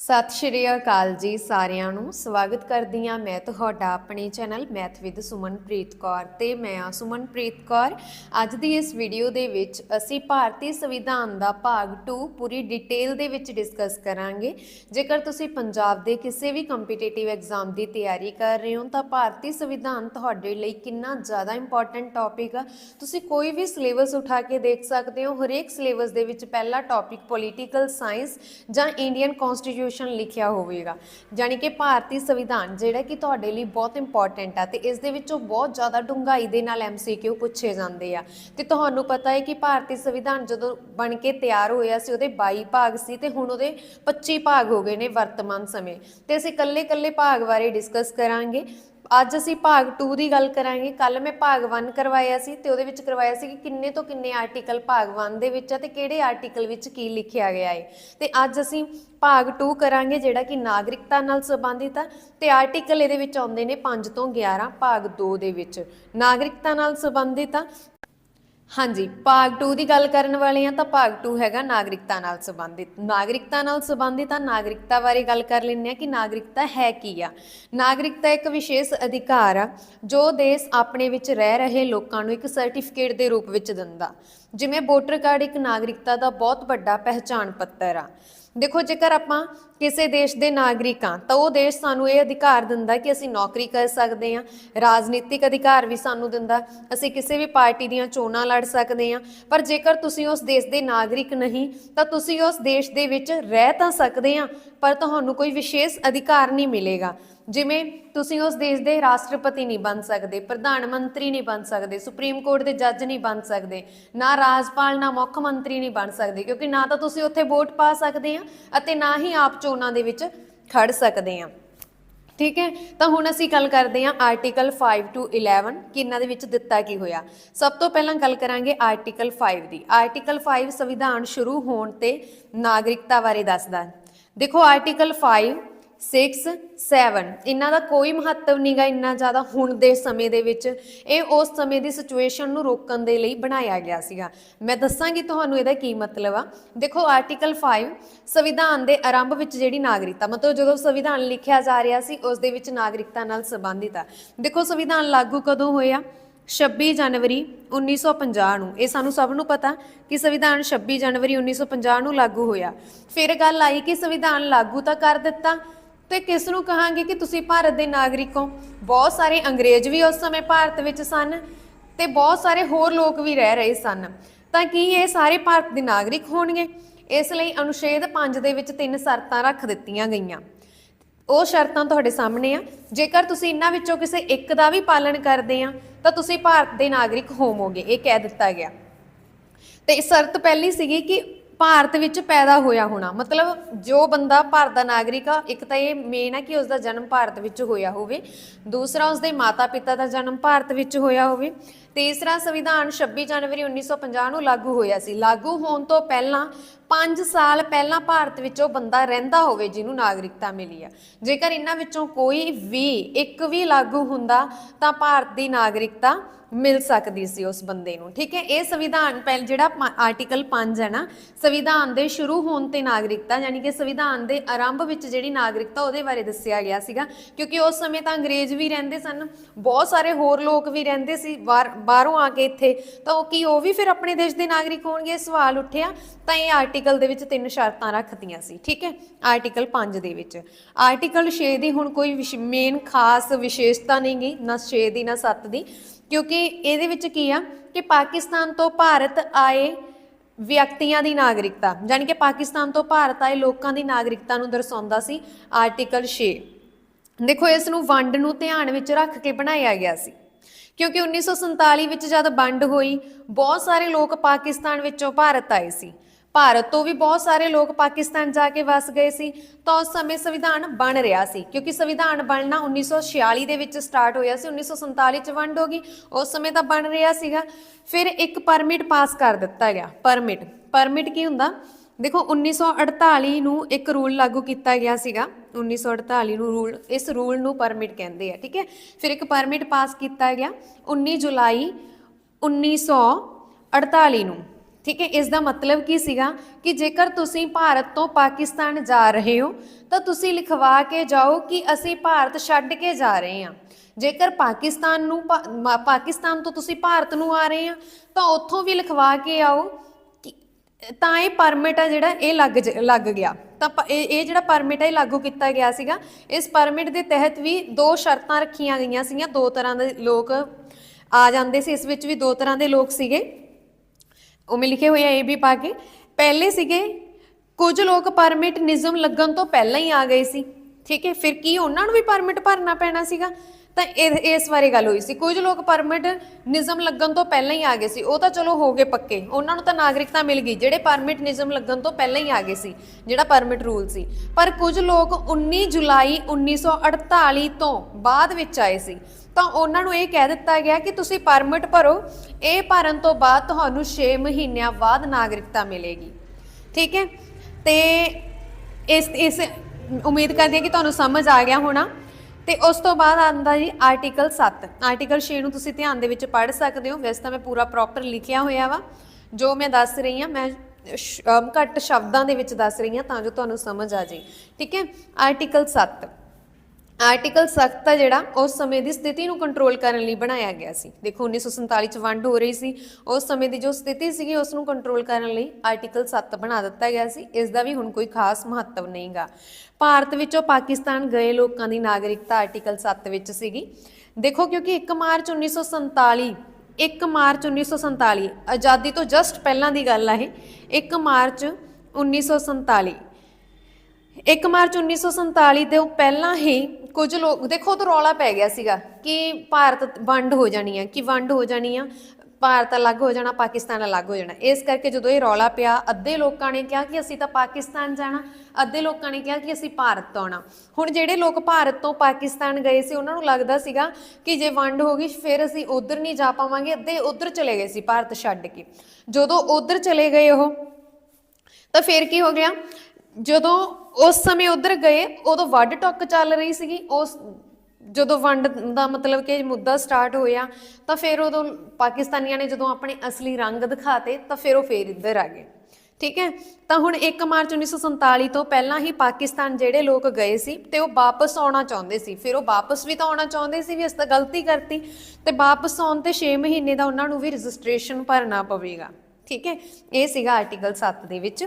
ਸਤਿ ਸ਼੍ਰੀ ਅਕਾਲ ਜੀ ਸਾਰਿਆਂ ਨੂੰ। ਸਵਾਗਤ ਕਰਦੀ ਹਾਂ ਮੈਂ ਤੁਹਾਡਾ ਆਪਣੇ channel math with Sumanpreet Kaur ਤੇ ਮੈਂ ਆ ਸੁਮਨਪ੍ਰੀਤ ਕੌਰ। ਅੱਜ ਦੀ ਇਸ ਵੀਡੀਓ ਦੇ ਵਿੱਚ ਅਸੀਂ ਭਾਰਤੀ ਸੰਵਿਧਾਨ ਦਾ ਭਾਗ 2 ਪੂਰੀ ਡਿਟੇਲ ਦੇ ਵਿੱਚ ਡਿਸਕਸ ਕਰਾਂਗੇ। ਜੇਕਰ ਤੁਸੀਂ ਪੰਜਾਬ ਦੇ ਕਿਸੇ ਵੀ ਕੰਪੀਟੀਟਿਵ ਐਗਜ਼ਾਮ ਦੀ ਤਿਆਰੀ ਕਰ ਰਹੇ ਹੋ, ਤਾਂ ਭਾਰਤੀ ਸੰਵਿਧਾਨ ਤੁਹਾਡੇ ਲਈ ਕਿੰਨਾ ਜ਼ਿਆਦਾ ਇੰਪੋਰਟੈਂਟ ਟੌਪਿਕ ਆ। ਤੁਸੀਂ ਕੋਈ ਵੀ ਸਿਲੇਬਸ ਉਠਾ ਕੇ ਦੇਖ ਸਕਦੇ ਹੋ। ਹਰੇਕ ਸਿਲੇਬਸ ਦੇ ਵਿੱਚ ਪਹਿਲਾ ਟੌਪਿਕ ਪੋਲੀਟੀਕਲ ਸਾਇੰਸ ਜਾਂ ਇੰਡੀਅਨ ਕਨਸਟੀਟਿਊਸ਼ਨ ਲਿਖਿਆ ਹੋਵੇਗਾ। ਯਾਨੀ ਕਿ ਭਾਰਤੀ ਸੰਵਿਧਾਨ ਜਿਹੜਾ ਕਿ ਤੁਹਾਡੇ ਲਈ ਬਹੁਤ ਇੰਪੋਰਟੈਂਟ ਆ ਤੇ ਇਸ ਦੇ ਵਿੱਚੋਂ ਬਹੁਤ ਜ਼ਿਆਦਾ ਡੂੰਘਾਈ ਦੇ ਨਾਲ ਐਮਸੀਕਿਊ ਪੁੱਛੇ ਜਾਂਦੇ ਆ। ਤੇ ਤੁਹਾਨੂੰ ਪਤਾ ਹੈ ਕਿ ਭਾਰਤੀ ਸੰਵਿਧਾਨ ਜਦੋਂ ਬਣ ਕੇ ਤਿਆਰ ਹੋਇਆ ਸੀ, ਉਹਦੇ 22 ਭਾਗ ਸੀ ਤੇ ਹੁਣ ਉਹਦੇ 25 ਭਾਗ ਹੋ ਗਏ ਨੇ ਵਰਤਮਾਨ ਸਮੇਂ। ਤੇ ਅਸੀਂ ਕੱਲੇ-ਕੱਲੇ ਭਾਗ ਬਾਰੇ ਡਿਸਕਸ ਕਰਾਂਗੇ। ਅੱਜ ਅਸੀਂ ਭਾਗ 2 ਦੀ ਗੱਲ ਕਰਾਂਗੇ। ਕੱਲ ਮੈਂ ਭਾਗ 1 ਕਰਵਾਇਆ ਸੀ ਤੇ ਉਹਦੇ ਵਿੱਚ ਕਰਵਾਇਆ ਸੀ ਕਿ ਕਿੰਨੇ ਤੋਂ ਕਿੰਨੇ ਆਰਟੀਕਲ ਭਾਗ 1 ਦੇ ਵਿੱਚ ਆ ਤੇ ਕਿਹੜੇ ਆਰਟੀਕਲ ਵਿੱਚ ਕੀ ਲਿਖਿਆ ਗਿਆ ਹੈ ਤੇ ਅੱਜ ਅਸੀਂ ਭਾਗ 2 ਕਰਾਂਗੇ ਜਿਹੜਾ ਕਿ ਨਾਗਰਿਕਤਾ ਨਾਲ ਸੰਬੰਧਿਤ ਆ ਤੇ ਆਰਟੀਕਲ ਇਹਦੇ ਵਿੱਚ ਆਉਂਦੇ ਨੇ 5 ਤੋਂ 11 ਭਾਗ 2 ਦੇ ਵਿੱਚ। ਨਾਗਰਿਕਤਾ ਨਾਲ ਸੰਬੰਧਿਤ ਆ ਹਾਂਜੀ, ਭਾਗ 2 ਦੀ ਗੱਲ ਕਰਨ ਵਾਲੇ ਆ ਤਾਂ ਭਾਗ 2 ਹੈਗਾ ਨਾਗਰਿਕਤਾ ਨਾਲ ਸੰਬੰਧਿਤ। ਨਾਗਰਿਕਤਾ ਨਾਲ ਸੰਬੰਧਿਤ ਆ ਨਾਗਰਿਕਤਾ ਬਾਰੇ ਗੱਲ ਕਰ ਲੈਂਦੇ ਆ ਕਿ ਨਾਗਰਿਕਤਾ ਹੈ ਕੀ ਆ। ਨਾਗਰਿਕਤਾ ਇੱਕ ਵਿਸ਼ੇਸ਼ ਅਧਿਕਾਰ ਆ, ਜੋ ਦੇਸ਼ ਆਪਣੇ ਵਿੱਚ ਰਹਿ ਰਹੇ ਲੋਕਾਂ ਨੂੰ ਇੱਕ ਸਰਟੀਫਿਕੇਟ ਦੇ ਰੂਪ ਵਿੱਚ ਦਿੰਦਾ। ਜਿਵੇਂ ਵੋਟਰ ਕਾਰਡ ਇੱਕ ਨਾਗਰਿਕਤਾ ਦਾ ਬਹੁਤ ਵੱਡਾ ਪਹਿਚਾਣ ਪੱਤਰ ਆ। ਦੇਖੋ, ਜੇਕਰ ਆਪਾਂ ਕਿਸੇ ਦੇਸ਼ ਦੇ ਨਾਗਰਿਕ ਹਾਂ, ਤਾਂ ਉਹ ਦੇਸ਼ ਸਾਨੂੰ ਇਹ ਅਧਿਕਾਰ ਦਿੰਦਾ ਕਿ ਅਸੀਂ ਨੌਕਰੀ ਕਰ ਸਕਦੇ ਹਾਂ, ਰਾਜਨੀਤਿਕ ਅਧਿਕਾਰ ਵੀ ਸਾਨੂੰ ਦਿੰਦਾ, ਅਸੀਂ ਕਿਸੇ ਵੀ ਪਾਰਟੀ ਦੀਆਂ ਚੋਣਾਂ ਲੜ ਸਕਦੇ ਹਾਂ। ਪਰ ਜੇਕਰ ਤੁਸੀਂ ਉਸ ਦੇਸ਼ ਦੇ ਨਾਗਰਿਕ ਨਹੀਂ, ਤਾਂ ਤੁਸੀਂ ਉਸ ਦੇਸ਼ ਦੇ ਵਿੱਚ ਰਹਿ ਤਾਂ ਸਕਦੇ ਹਾਂ, ਪਰ ਤੁਹਾਨੂੰ ਕੋਈ ਵਿਸ਼ੇਸ਼ ਅਧਿਕਾਰ ਨਹੀਂ ਮਿਲੇਗਾ। ਜਿਵੇਂ ਤੁਸੀਂ ਉਸ ਦੇਸ਼ ਦੇ ਰਾਸ਼ਟਰਪਤੀ ਨਹੀਂ ਬਣ ਸਕਦੇ, ਪ੍ਰਧਾਨ ਮੰਤਰੀ ਨਹੀਂ ਬਣ ਸਕਦੇ, ਸੁਪਰੀਮ ਕੋਰਟ ਦੇ ਜੱਜ ਨਹੀਂ ਬਣ ਸਕਦੇ, ਨਾ ਰਾਜਪਾਲ, ਨਾ ਮੁੱਖ ਮੰਤਰੀ ਨਹੀਂ ਬਣ ਸਕਦੇ, ਕਿਉਂਕਿ ਨਾ ਤਾਂ ਤੁਸੀਂ ਉੱਥੇ ਵੋਟ ਪਾ ਸਕਦੇ ਆ ਅਤੇ ਨਾ ਹੀ ਆਪ ਚੋਣਾਂ ਦੇ ਵਿੱਚ ਖੜ ਸਕਦੇ ਆ। ਠੀਕ ਹੈ? ਤਾਂ ਹੁਣ ਅਸੀਂ ਗੱਲ ਕਰਦੇ ਹਾਂ ਆਰਟੀਕਲ 5 ਟੂ 11 ਕਿ ਇਹਨਾਂ ਦੇ ਵਿੱਚ ਦਿੱਤਾ ਕੀ ਹੋਇਆ? ਸਭ ਤੋਂ ਪਹਿਲਾਂ ਗੱਲ ਕਰਾਂਗੇ ਆਰਟੀਕਲ 5 ਦੀ। ਆਰਟੀਕਲ 5 ਸੰਵਿਧਾਨ ਸ਼ੁਰੂ ਹੋਣ ਤੇ ਨਾਗਰਿਕਤਾ ਬਾਰੇ ਦੱਸਦਾ। ਦੇਖੋ ਆਰਟੀਕਲ 5 6 7 ਇਹਨਾਂ ਦਾ ਕੋਈ ਮਹੱਤਵ ਨਹੀਂਗਾ ਇੰਨਾ ਜ਼ਿਆਦਾ ਹੁਣ ਦੇ ਸਮੇਂ ਦੇ ਵਿੱਚ। ਇਹ ਉਸ ਸਮੇਂ ਦੀ ਸਿਚੁਏਸ਼ਨ ਨੂੰ ਰੋਕਣ ਦੇ ਲਈ ਬਣਾਇਆ ਗਿਆ ਸੀਗਾ। ਮੈਂ ਦੱਸਾਂਗੀ ਤੁਹਾਨੂੰ ਇਹਦਾ ਕੀ ਮਤਲਬ ਆ। ਦੇਖੋ ਆਰਟੀਕਲ 5 ਸੰਵਿਧਾਨ ਦੇ ਆਰੰਭ ਵਿੱਚ ਜਿਹੜੀ ਨਾਗਰਿਕਤਾ, ਮਤਲਬ ਜਦੋਂ ਸੰਵਿਧਾਨ ਲਿਖਿਆ ਜਾ ਰਿਹਾ ਸੀ, ਉਸ ਦੇ ਵਿੱਚ ਨਾਗਰਿਕਤਾ ਨਾਲ ਸੰਬੰਧਿਤ ਆ। ਦੇਖੋ, ਸੰਵਿਧਾਨ ਲਾਗੂ ਕਦੋਂ ਹੋਇਆ 26 ਜਨਵਰੀ 1950 ਨੂੰ। ਇਹ ਸਾਨੂੰ ਸਭ ਨੂੰ ਪਤਾ ਕਿ ਸੰਵਿਧਾਨ 26 ਜਨਵਰੀ 1950 ਨੂੰ ਲਾਗੂ ਹੋਇਆ। ਫਿਰ ਗੱਲ ਆਈ ਕਿ ਸੰਵਿਧਾਨ ਲਾਗੂ ਤਾਂ ਕਰ ਦਿੱਤਾ। ਤੇ ਕਿਸ ਨੂੰ ਕਹਾਂਗੇ ਕਿ ਤੁਸੀਂ ਭਾਰਤ ਦੇ ਨਾਗਰਿਕ ਹੋ? ਬਹੁਤ ਸਾਰੇ ਅੰਗਰੇਜ਼ ਵੀ ਉਸ ਸਮੇਂ ਭਾਰਤ ਵਿੱਚ ਸਨ ਤੇ ਬਹੁਤ ਸਾਰੇ ਹੋਰ ਲੋਕ ਵੀ ਰਹਿ ਰਹੇ ਸਨ। ਤਾਂ ਕੀ ਇਹ ਸਾਰੇ ਭਾਰਤ ਦੇ ਨਾਗਰਿਕ ਹੋਣਗੇ? ਇਸ ਲਈ ਅਨੁਛੇਦ 5 ਦੇ ਵਿੱਚ ਤਿੰਨ ਸ਼ਰਤਾਂ ਰੱਖ ਦਿੱਤੀਆਂ ਗਈਆਂ। ਉਹ ਸ਼ਰਤਾਂ ਤੁਹਾਡੇ ਸਾਹਮਣੇ ਆ। ਜੇਕਰ ਤੁਸੀਂ ਇਹਨਾਂ ਵਿੱਚੋਂ ਕਿਸੇ ਇੱਕ ਦਾ ਵੀ ਪਾਲਣ ਕਰਦੇ ਆ, ਤਾਂ ਤੁਸੀਂ ਭਾਰਤ ਦੇ ਨਾਗਰਿਕ ਹੋਵੋਗੇ, ਇਹ ਕਹਿ ਦਿੱਤਾ ਗਿਆ। ਤੇ ਸ਼ਰਤ ਪਹਿਲੀ ਸੀਗੀ ਕਿ ਭਾਰਤ ਵਿੱਚ ਪੈਦਾ ਹੋਇਆ ਹੋਣਾ। ਮਤਲਬ ਜੋ ਬੰਦਾ ਭਾਰਤ ਦਾ ਨਾਗਰਿਕ ਆ, ਇੱਕ ਤਾਂ ਇਹ ਮੇਨ ਆ ਕਿ ਉਸ ਦਾ ਜਨਮ ਭਾਰਤ ਵਿੱਚ ਹੋਇਆ ਹੋਵੇ। ਦੂਸਰਾ ਉਸ ਦੇ ਮਾਤਾ-ਪਿਤਾ ਦਾ ਜਨਮ ਭਾਰਤ ਵਿੱਚ ਹੋਇਆ ਹੋਵੇ। ਤੀਸਰਾ ਸੰਵਿਧਾਨ 26 ਜਨਵਰੀ 1950 ਨੂੰ ਲਾਗੂ ਹੋਇਆ ਸੀ। ਲਾਗੂ ਹੋਣ ਤੋਂ ਪਹਿਲਾਂ 5 ਸਾਲ ਪਹਿਲਾਂ ਭਾਰਤ ਵਿੱਚ ਉਹ ਬੰਦਾ ਰਹਿੰਦਾ ਹੋਵੇ ਜਿਹਨੂੰ ਨਾਗਰਿਕਤਾ ਮਿਲੀ ਆ। ਜੇਕਰ ਇਹਨਾਂ ਵਿੱਚੋਂ ਕੋਈ ਵੀ ਇੱਕ ਵੀ ਲਾਗੂ ਹੁੰਦਾ, ਤਾਂ ਭਾਰਤ ਦੀ ਨਾਗਰਿਕਤਾ ਮਿਲ ਸਕਦੀ ਸੀ ਉਸ ਬੰਦੇ ਨੂੰ, ਠੀਕ ਹੈ? ਇਹ ਸੰਵਿਧਾਨ ਪਹਿਲ ਜਿਹੜਾ ਆਰਟੀਕਲ 5 ਹੈ ਨਾ, ਸੰਵਿਧਾਨ ਦੇ ਸ਼ੁਰੂ ਹੋਣ ਤੇ ਨਾਗਰਿਕਤਾ, ਯਾਨੀ ਕਿ ਸੰਵਿਧਾਨ ਦੇ ਆਰੰਭ ਵਿੱਚ ਜਿਹੜੀ ਨਾਗਰਿਕਤਾ ਉਹਦੇ ਬਾਰੇ ਦੱਸਿਆ ਗਿਆ ਸੀਗਾ, ਕਿਉਂਕਿ ਉਸ ਸਮੇਂ ਤਾਂ ਅੰਗਰੇਜ਼ ਵੀ ਰਹਿੰਦੇ ਸਨ, ਬਹੁਤ ਸਾਰੇ ਹੋਰ ਲੋਕ ਵੀ ਰਹਿੰਦੇ ਸੀ ਬਾਹਰ- ਬਾਹਰੋਂ ਆ ਕੇ ਇੱਥੇ, ਤਾਂ ਉਹ ਕੀ ਉਹ ਵੀ ਫਿਰ ਆਪਣੇ ਦੇਸ਼ ਦੇ ਨਾਗਰਿਕ ਹੋਣਗੇ? ਇਹ ਸਵਾਲ ਉੱਠਿਆ, ਤਾਂ ਇਹ ਆਰਟੀਕਲ ਆਰਟੀਕਲ ਦੇ ਵਿੱਚ ਤਿੰਨ ਸ਼ਰਤਾਂ ਰੱਖਤੀਆਂ ਸੀ, ਠੀਕ ਹੈ? ਆਰਟੀਕਲ 5 ਦੇ ਵਿੱਚ। ਆਰਟੀਕਲ 6 ਦੀ ਹੁਣ ਕੋਈ ਮੇਨ ਖਾਸ ਵਿਸ਼ੇਸ਼ਤਾ ਨਹੀਂ ਗਈ, ਨਾ 6 ਦੀ, ਨਾ 7 ਦੀ। ਕਿਉਂਕਿ ਇਹਦੇ ਵਿੱਚ ਕੀ ਆ ਕਿ ਪਾਕਿਸਤਾਨ ਤੋਂ ਭਾਰਤ ਆਏ ਵਿਅਕਤੀਆਂ ਦੀ ਨਾਗਰਿਕਤਾ ਯਾਨੀ ਕਿ ਪਾਕਿਸਤਾਨ ਤੋਂ ਭਾਰਤ ਆਏ ਲੋਕਾਂ ਦੀ ਨਾਗਰਿਕਤਾ ਨੂੰ ਦਰਸਾਉਂਦਾ ਸੀ ਆਰਟੀਕਲ 6 ਦੇਖੋ, ਇਸ ਨੂੰ ਵੰਡ ਨੂੰ ਧਿਆਨ ਵਿੱਚ ਰੱਖ ਕੇ ਬਣਾਇਆ ਗਿਆ ਸੀ। ਕਿਉਂਕਿ 1947 ਵਿੱਚ ਜਦ ਵੰਡ ਹੋਈ, ਬਹੁਤ ਸਾਰੇ ਲੋਕ ਪਾਕਿਸਤਾਨ ਵਿੱਚੋਂ ਭਾਰਤ ਆਏ ਸੀ। ਭਾਰਤ ਤੋਂ ਵੀ ਬਹੁਤ ਸਾਰੇ ਲੋਕ ਪਾਕਿਸਤਾਨ ਜਾ ਕੇ ਵਸ ਗਏ ਸੀ, ਤਾਂ ਉਸ ਸਮੇਂ ਸੰਵਿਧਾਨ ਬਣ ਰਿਹਾ ਸੀ, ਕਿਉਂਕਿ ਸੰਵਿਧਾਨ ਬਣਨਾ 1946 ਦੇ ਵਿੱਚ ਸਟਾਰਟ ਹੋਇਆ ਸੀ 1947 ਚ ਵੰਡ ਹੋ ਗਈ, ਉਸ ਸਮੇਂ ਤਾਂ ਬਣ ਰਿਹਾ ਸੀਗਾ। ਫਿਰ ਇੱਕ ਪਰਮਿਟ ਪਾਸ ਕਰ ਦਿੱਤਾ ਗਿਆ ਪਰਮਿਟ ਪਰਮਿਟ ਕੀ ਹੁੰਦਾ? ਦੇਖੋ 1948 ਨੂੰ ਇੱਕ ਰੂਲ ਲਾਗੂ ਕੀਤਾ ਗਿਆ ਸੀਗਾ 1948 ਨੂੰ ਰੂਲ ਇਸ ਰੂਲ ਨੂੰ ਪਰਮਿਟ ਕਹਿੰਦੇ ਆ, ਠੀਕ ਹੈ? ਫਿਰ ਇੱਕ ਪਰਮਿਟ ਪਾਸ ਕੀਤਾ ਗਿਆ 19 ਜੁਲਾਈ 1948 ਨੂੰ। ਠੀਕ ਹੈ ਇਸ ਦਾ ਮਤਲਬ ਕੀ ਸੀਗਾ ਕਿ ਜੇਕਰ ਤੁਸੀਂ ਭਾਰਤ ਤੋਂ ਪਾਕਿਸਤਾਨ ਜਾ ਰਹੇ ਹੋ, ਤਾਂ ਤੁਸੀਂ ਲਿਖਵਾ ਕੇ ਜਾਓ ਕਿ ਅਸੀਂ ਭਾਰਤ ਛੱਡ ਕੇ ਜਾ ਰਹੇ ਹਾਂ। ਜੇਕਰ ਪਾਕਿਸਤਾਨ ਨੂੰ ਪਾ- ਮਾ- ਪਾਕਿਸਤਾਨ ਤੋਂ ਤੁਸੀਂ ਭਾਰਤ ਨੂੰ ਆ ਰਹੇ ਆ ਤਾਂ ਉੱਥੋਂ ਵੀ ਲਿਖਵਾ ਕੇ ਆਓ ਕਿ ਤਾਂ ਇਹ ਪਰਮਿਟ ਆ ਜਿਹੜਾ ਇਹ ਲੱਗ ਜ- ਲੱਗ ਗਿਆ। ਤਾਂ ਇਹ ਇਹ ਜਿਹੜਾ ਪਰਮਿਟ ਹੈ ਇਹ ਲਾਗੂ ਕੀਤਾ ਗਿਆ ਸੀਗਾ। ਇਸ ਪਰਮਿਟ ਦੇ ਤਹਿਤ ਵੀ ਦੋ ਸ਼ਰਤਾਂ ਰੱਖੀਆਂ ਗਈਆਂ ਸੀਗੀਆਂ, ਦੋ ਤਰ੍ਹਾਂ ਦੇ ਲੋਕ ਆ ਜਾਂਦੇ ਸੀ। ਇਸ ਵਿੱਚ ਵੀ ਦੋ ਤਰ੍ਹਾਂ ਦੇ ਲੋਕ ਸੀਗੇ। ਉਵੇਂ ਲਿਖੇ ਹੋਏ ਆ ਇਹ ਵੀ ਪਾ ਕੇ। ਪਹਿਲੇ ਸੀਗੇ, ਕੁਝ ਲੋਕ ਪਰਮਿਟ ਨਿਯਮ ਲੱਗਣ ਤੋਂ ਪਹਿਲਾਂ ਹੀ ਆ ਗਏ ਸੀ। ਠੀਕ ਹੈ, ਫਿਰ ਕੀ ਉਹਨਾਂ ਨੂੰ ਵੀ ਪਰਮਿਟ ਭਰਨਾ ਪੈਣਾ ਸੀਗਾ? ਤਾਂ ਇਹ, ਇਸ ਬਾਰੇ ਗੱਲ ਹੋਈ ਸੀ। ਕੁਝ ਲੋਕ ਪਰਮਿਟ ਨਿਯਮ ਲੱਗਣ ਤੋਂ ਪਹਿਲਾਂ ਹੀ ਆ ਗਏ ਸੀ। ਉਹ ਤਾਂ ਚਲੋ ਹੋ ਗਏ ਪੱਕੇ। ਉਹਨਾਂ ਨੂੰ ਤਾਂ ਨਾਗਰਿਕਤਾ ਮਿਲ ਗਈ। ਜਿਹੜੇ ਪਰਮਿਟ ਨਿਯਮ ਲੱਗਣ ਤੋਂ ਪਹਿਲਾਂ ਹੀ ਆ ਗਏ ਸੀ, ਜਿਹੜਾ ਪਰਮਿਟ ਰੂਲ ਸੀ। ਪਰ ਕੁਝ ਲੋਕ 19 ਜੁਲਾਈ 1948 ਤੋਂ ਬਾਅਦ ਵਿੱਚ ਆਏ ਸੀ। ਤਾਂ ਉਹਨਾਂ ਨੂੰ ਇਹ ਕਹਿ ਦਿੱਤਾ ਗਿਆ ਕਿ ਤੁਸੀਂ ਪਰਮਿਟ ਭਰੋ। ਇਹ ਭਰਨ ਤੋਂ ਬਾਅਦ ਤੁਹਾਨੂੰ 6 ਮਹੀਨਿਆਂ ਬਾਅਦ ਨਾਗਰਿਕਤਾ ਮਿਲੇਗੀ। ਠੀਕ ਹੈ? ਤੇ ਇਸ ਇਸ ਉਮੀਦ ਕਰਦੇ ਹਾਂ ਕਿ ਤੁਹਾਨੂੰ ਸਮਝ ਆ ਗਿਆ ਹੋਣਾ। ਤੇ ਉਸ ਤੋਂ ਬਾਅਦ ਆਂਦਾ ਜੀ ਆਰਟੀਕਲ 7 ਆਰਟੀਕਲ 6 ਨੂੰ ਤੁਸੀਂ ਧਿਆਨ ਦੇ ਵਿੱਚ ਪੜ੍ਹ ਸਕਦੇ ਹੋ। ਵੈਸੇ ਤਾਂ ਮੈਂ ਪੂਰਾ ਪ੍ਰੋਪਰ ਲਿਖਿਆ ਹੋਇਆ ਵਾ। ਜੋ ਮੈਂ ਦੱਸ ਰਹੀ ਹਾਂ, ਮੈਂ ਸ਼- ਘੱਟ ਸ਼ਬਦਾਂ ਦੇ ਵਿੱਚ ਦੱਸ ਰਹੀ ਹਾਂ ਤਾਂ ਜੋ ਤੁਹਾਨੂੰ ਸਮਝ ਆ ਜਾਏ। ਠੀਕ ਹੈ? ਆਰਟੀਕਲ 7 ਆਰਟੀਕਲ 7 ਆ ਜਿਹੜਾ ਉਸ ਸਮੇਂ ਦੀ ਸਥਿਤੀ ਨੂੰ ਕੰਟਰੋਲ ਕਰਨ ਲਈ ਬਣਾਇਆ ਗਿਆ ਸੀ। ਦੇਖੋ 1947 ਚ ਵੰਡ ਹੋ ਰਹੀ ਸੀ। ਉਸ ਸਮੇਂ ਦੀ ਜੋ ਸਥਿਤੀ ਸੀਗੀ, ਉਸ ਨੂੰ ਕੰਟਰੋਲ ਕਰਨ ਲਈ ਆਰਟੀਕਲ 7 ਬਣਾ ਦਿੱਤਾ ਗਿਆ ਸੀ। ਇਸ ਦਾ ਵੀ ਹੁਣ ਕੋਈ ਖਾਸ ਮਹੱਤਵ ਨਹੀਂਗਾ। ਭਾਰਤ ਵਿੱਚੋਂ ਪਾਕਿਸਤਾਨ ਗਏ ਲੋਕਾਂ ਦੀ ਨਾਗਰਿਕਤਾ ਆਰਟੀਕਲ 7 ਵਿੱਚ ਸੀਗੀ। ਦੇਖੋ, ਕਿਉਂਕਿ 1 ਮਾਰਚ 1947 1 ਮਾਰਚ 1947 ਆਜ਼ਾਦੀ ਤੋਂ ਜਸਟ ਪਹਿਲਾਂ ਦੀ ਗੱਲ ਹੈ ਇਹ 1 ਮਾਰਚ 1947 1 ਮਾਰਚ 1947 ਦੇ ਉਹ ਪਹਿਲਾਂ ਹੀ ਕੁਝ ਲੋਕ, ਦੇਖੋ ਉਹ ਰੌਲਾ ਪੈ ਗਿਆ ਸੀਗਾ ਕਿ ਭਾਰਤ ਵੰਡ ਹੋ ਜਾਣੀ ਆ, ਕਿ ਵੰਡ ਹੋ ਜਾਣੀ ਆ, ਭਾਰਤ ਅਲੱਗ ਹੋ ਜਾਣਾ, ਪਾਕਿਸਤਾਨ ਅਲੱਗ ਹੋ ਜਾਣਾ। ਇਸ ਕਰਕੇ ਜਦੋਂ ਇਹ ਰੌਲਾ ਪਿਆ, ਅੱਧੇ ਲੋਕਾਂ ਨੇ ਕਿਹਾ ਕਿ ਅਸੀਂ ਤਾਂ ਪਾਕਿਸਤਾਨ ਜਾਣਾ, ਅੱਧੇ ਲੋਕਾਂ ਨੇ ਕਿਹਾ ਕਿ ਅਸੀਂ ਭਾਰਤ ਤੋਂ ਆਉਣਾ। ਹੁਣ ਜਿਹੜੇ ਲੋਕ ਭਾਰਤ ਤੋਂ ਪਾਕਿਸਤਾਨ ਗਏ ਸੀ, ਉਹਨਾਂ ਨੂੰ ਲੱਗਦਾ ਸੀਗਾ ਕਿ ਜੇ ਵੰਡ ਹੋ ਗਈ, ਫਿਰ ਅਸੀਂ ਉਧਰ ਨਹੀਂ ਜਾ ਪਾਵਾਂਗੇ, ਅੱਧੇ ਉਧਰ ਚਲੇ ਗਏ ਸੀ ਭਾਰਤ ਛੱਡ ਕੇ। ਜਦੋਂ ਉਧਰ ਚਲੇ ਗਏ ਉਹ, ਤਾਂ ਫਿਰ ਕੀ ਹੋ ਗਿਆ? ਜਦੋਂ ਉਸ ਸਮੇਂ ਉਧਰ ਗਏ, ਉਦੋਂ ਵੱਡ ਟੁੱਕ ਚੱਲ ਰਹੀ ਸੀਗੀ। ਉਸ ਜਦੋਂ ਵੰਡ ਦਾ ਮਤਲਬ ਕਿ ਮੁੱਦਾ ਸਟਾਰਟ ਹੋਇਆ, ਤਾਂ ਫਿਰ ਉਦੋਂ ਪਾਕਿਸਤਾਨੀਆਂ ਨੇ ਜਦੋਂ ਆਪਣੇ ਅਸਲੀ ਰੰਗ ਦਿਖਾਤੇ, ਤਾਂ ਫਿਰ ਉਹ ਫੇਰ ਇੱਧਰ ਆ ਗਏ। ਠੀਕ ਹੈ? ਤਾਂ ਹੁਣ 1 ਮਾਰਚ 1947 ਤੋਂ ਪਹਿਲਾਂ ਹੀ ਪਾਕਿਸਤਾਨ ਜਿਹੜੇ ਲੋਕ ਗਏ ਸੀ, ਤੇ ਉਹ ਵਾਪਸ ਆਉਣਾ ਚਾਹੁੰਦੇ ਸੀ। ਫਿਰ ਉਹ ਵਾਪਸ ਵੀ ਤਾਂ ਆਉਣਾ ਚਾਹੁੰਦੇ ਸੀ ਵੀ ਅਸੀਂ ਤਾਂ ਗਲਤੀ ਕਰਤੀ, ਤੇ ਵਾਪਸ ਆਉਣ ਤੇ 6 ਮਹੀਨੇ ਦਾ ਉਹਨਾਂ ਨੂੰ ਵੀ ਰਜਿਸਟ੍ਰੇਸ਼ਨ ਭਰਨਾ ਪਵੇਗਾ। ਠੀਕ ਹੈ? ਇਹ ਸੀਗਾ ਆਰਟੀਕਲ 7 ਦੇ ਵਿੱਚ।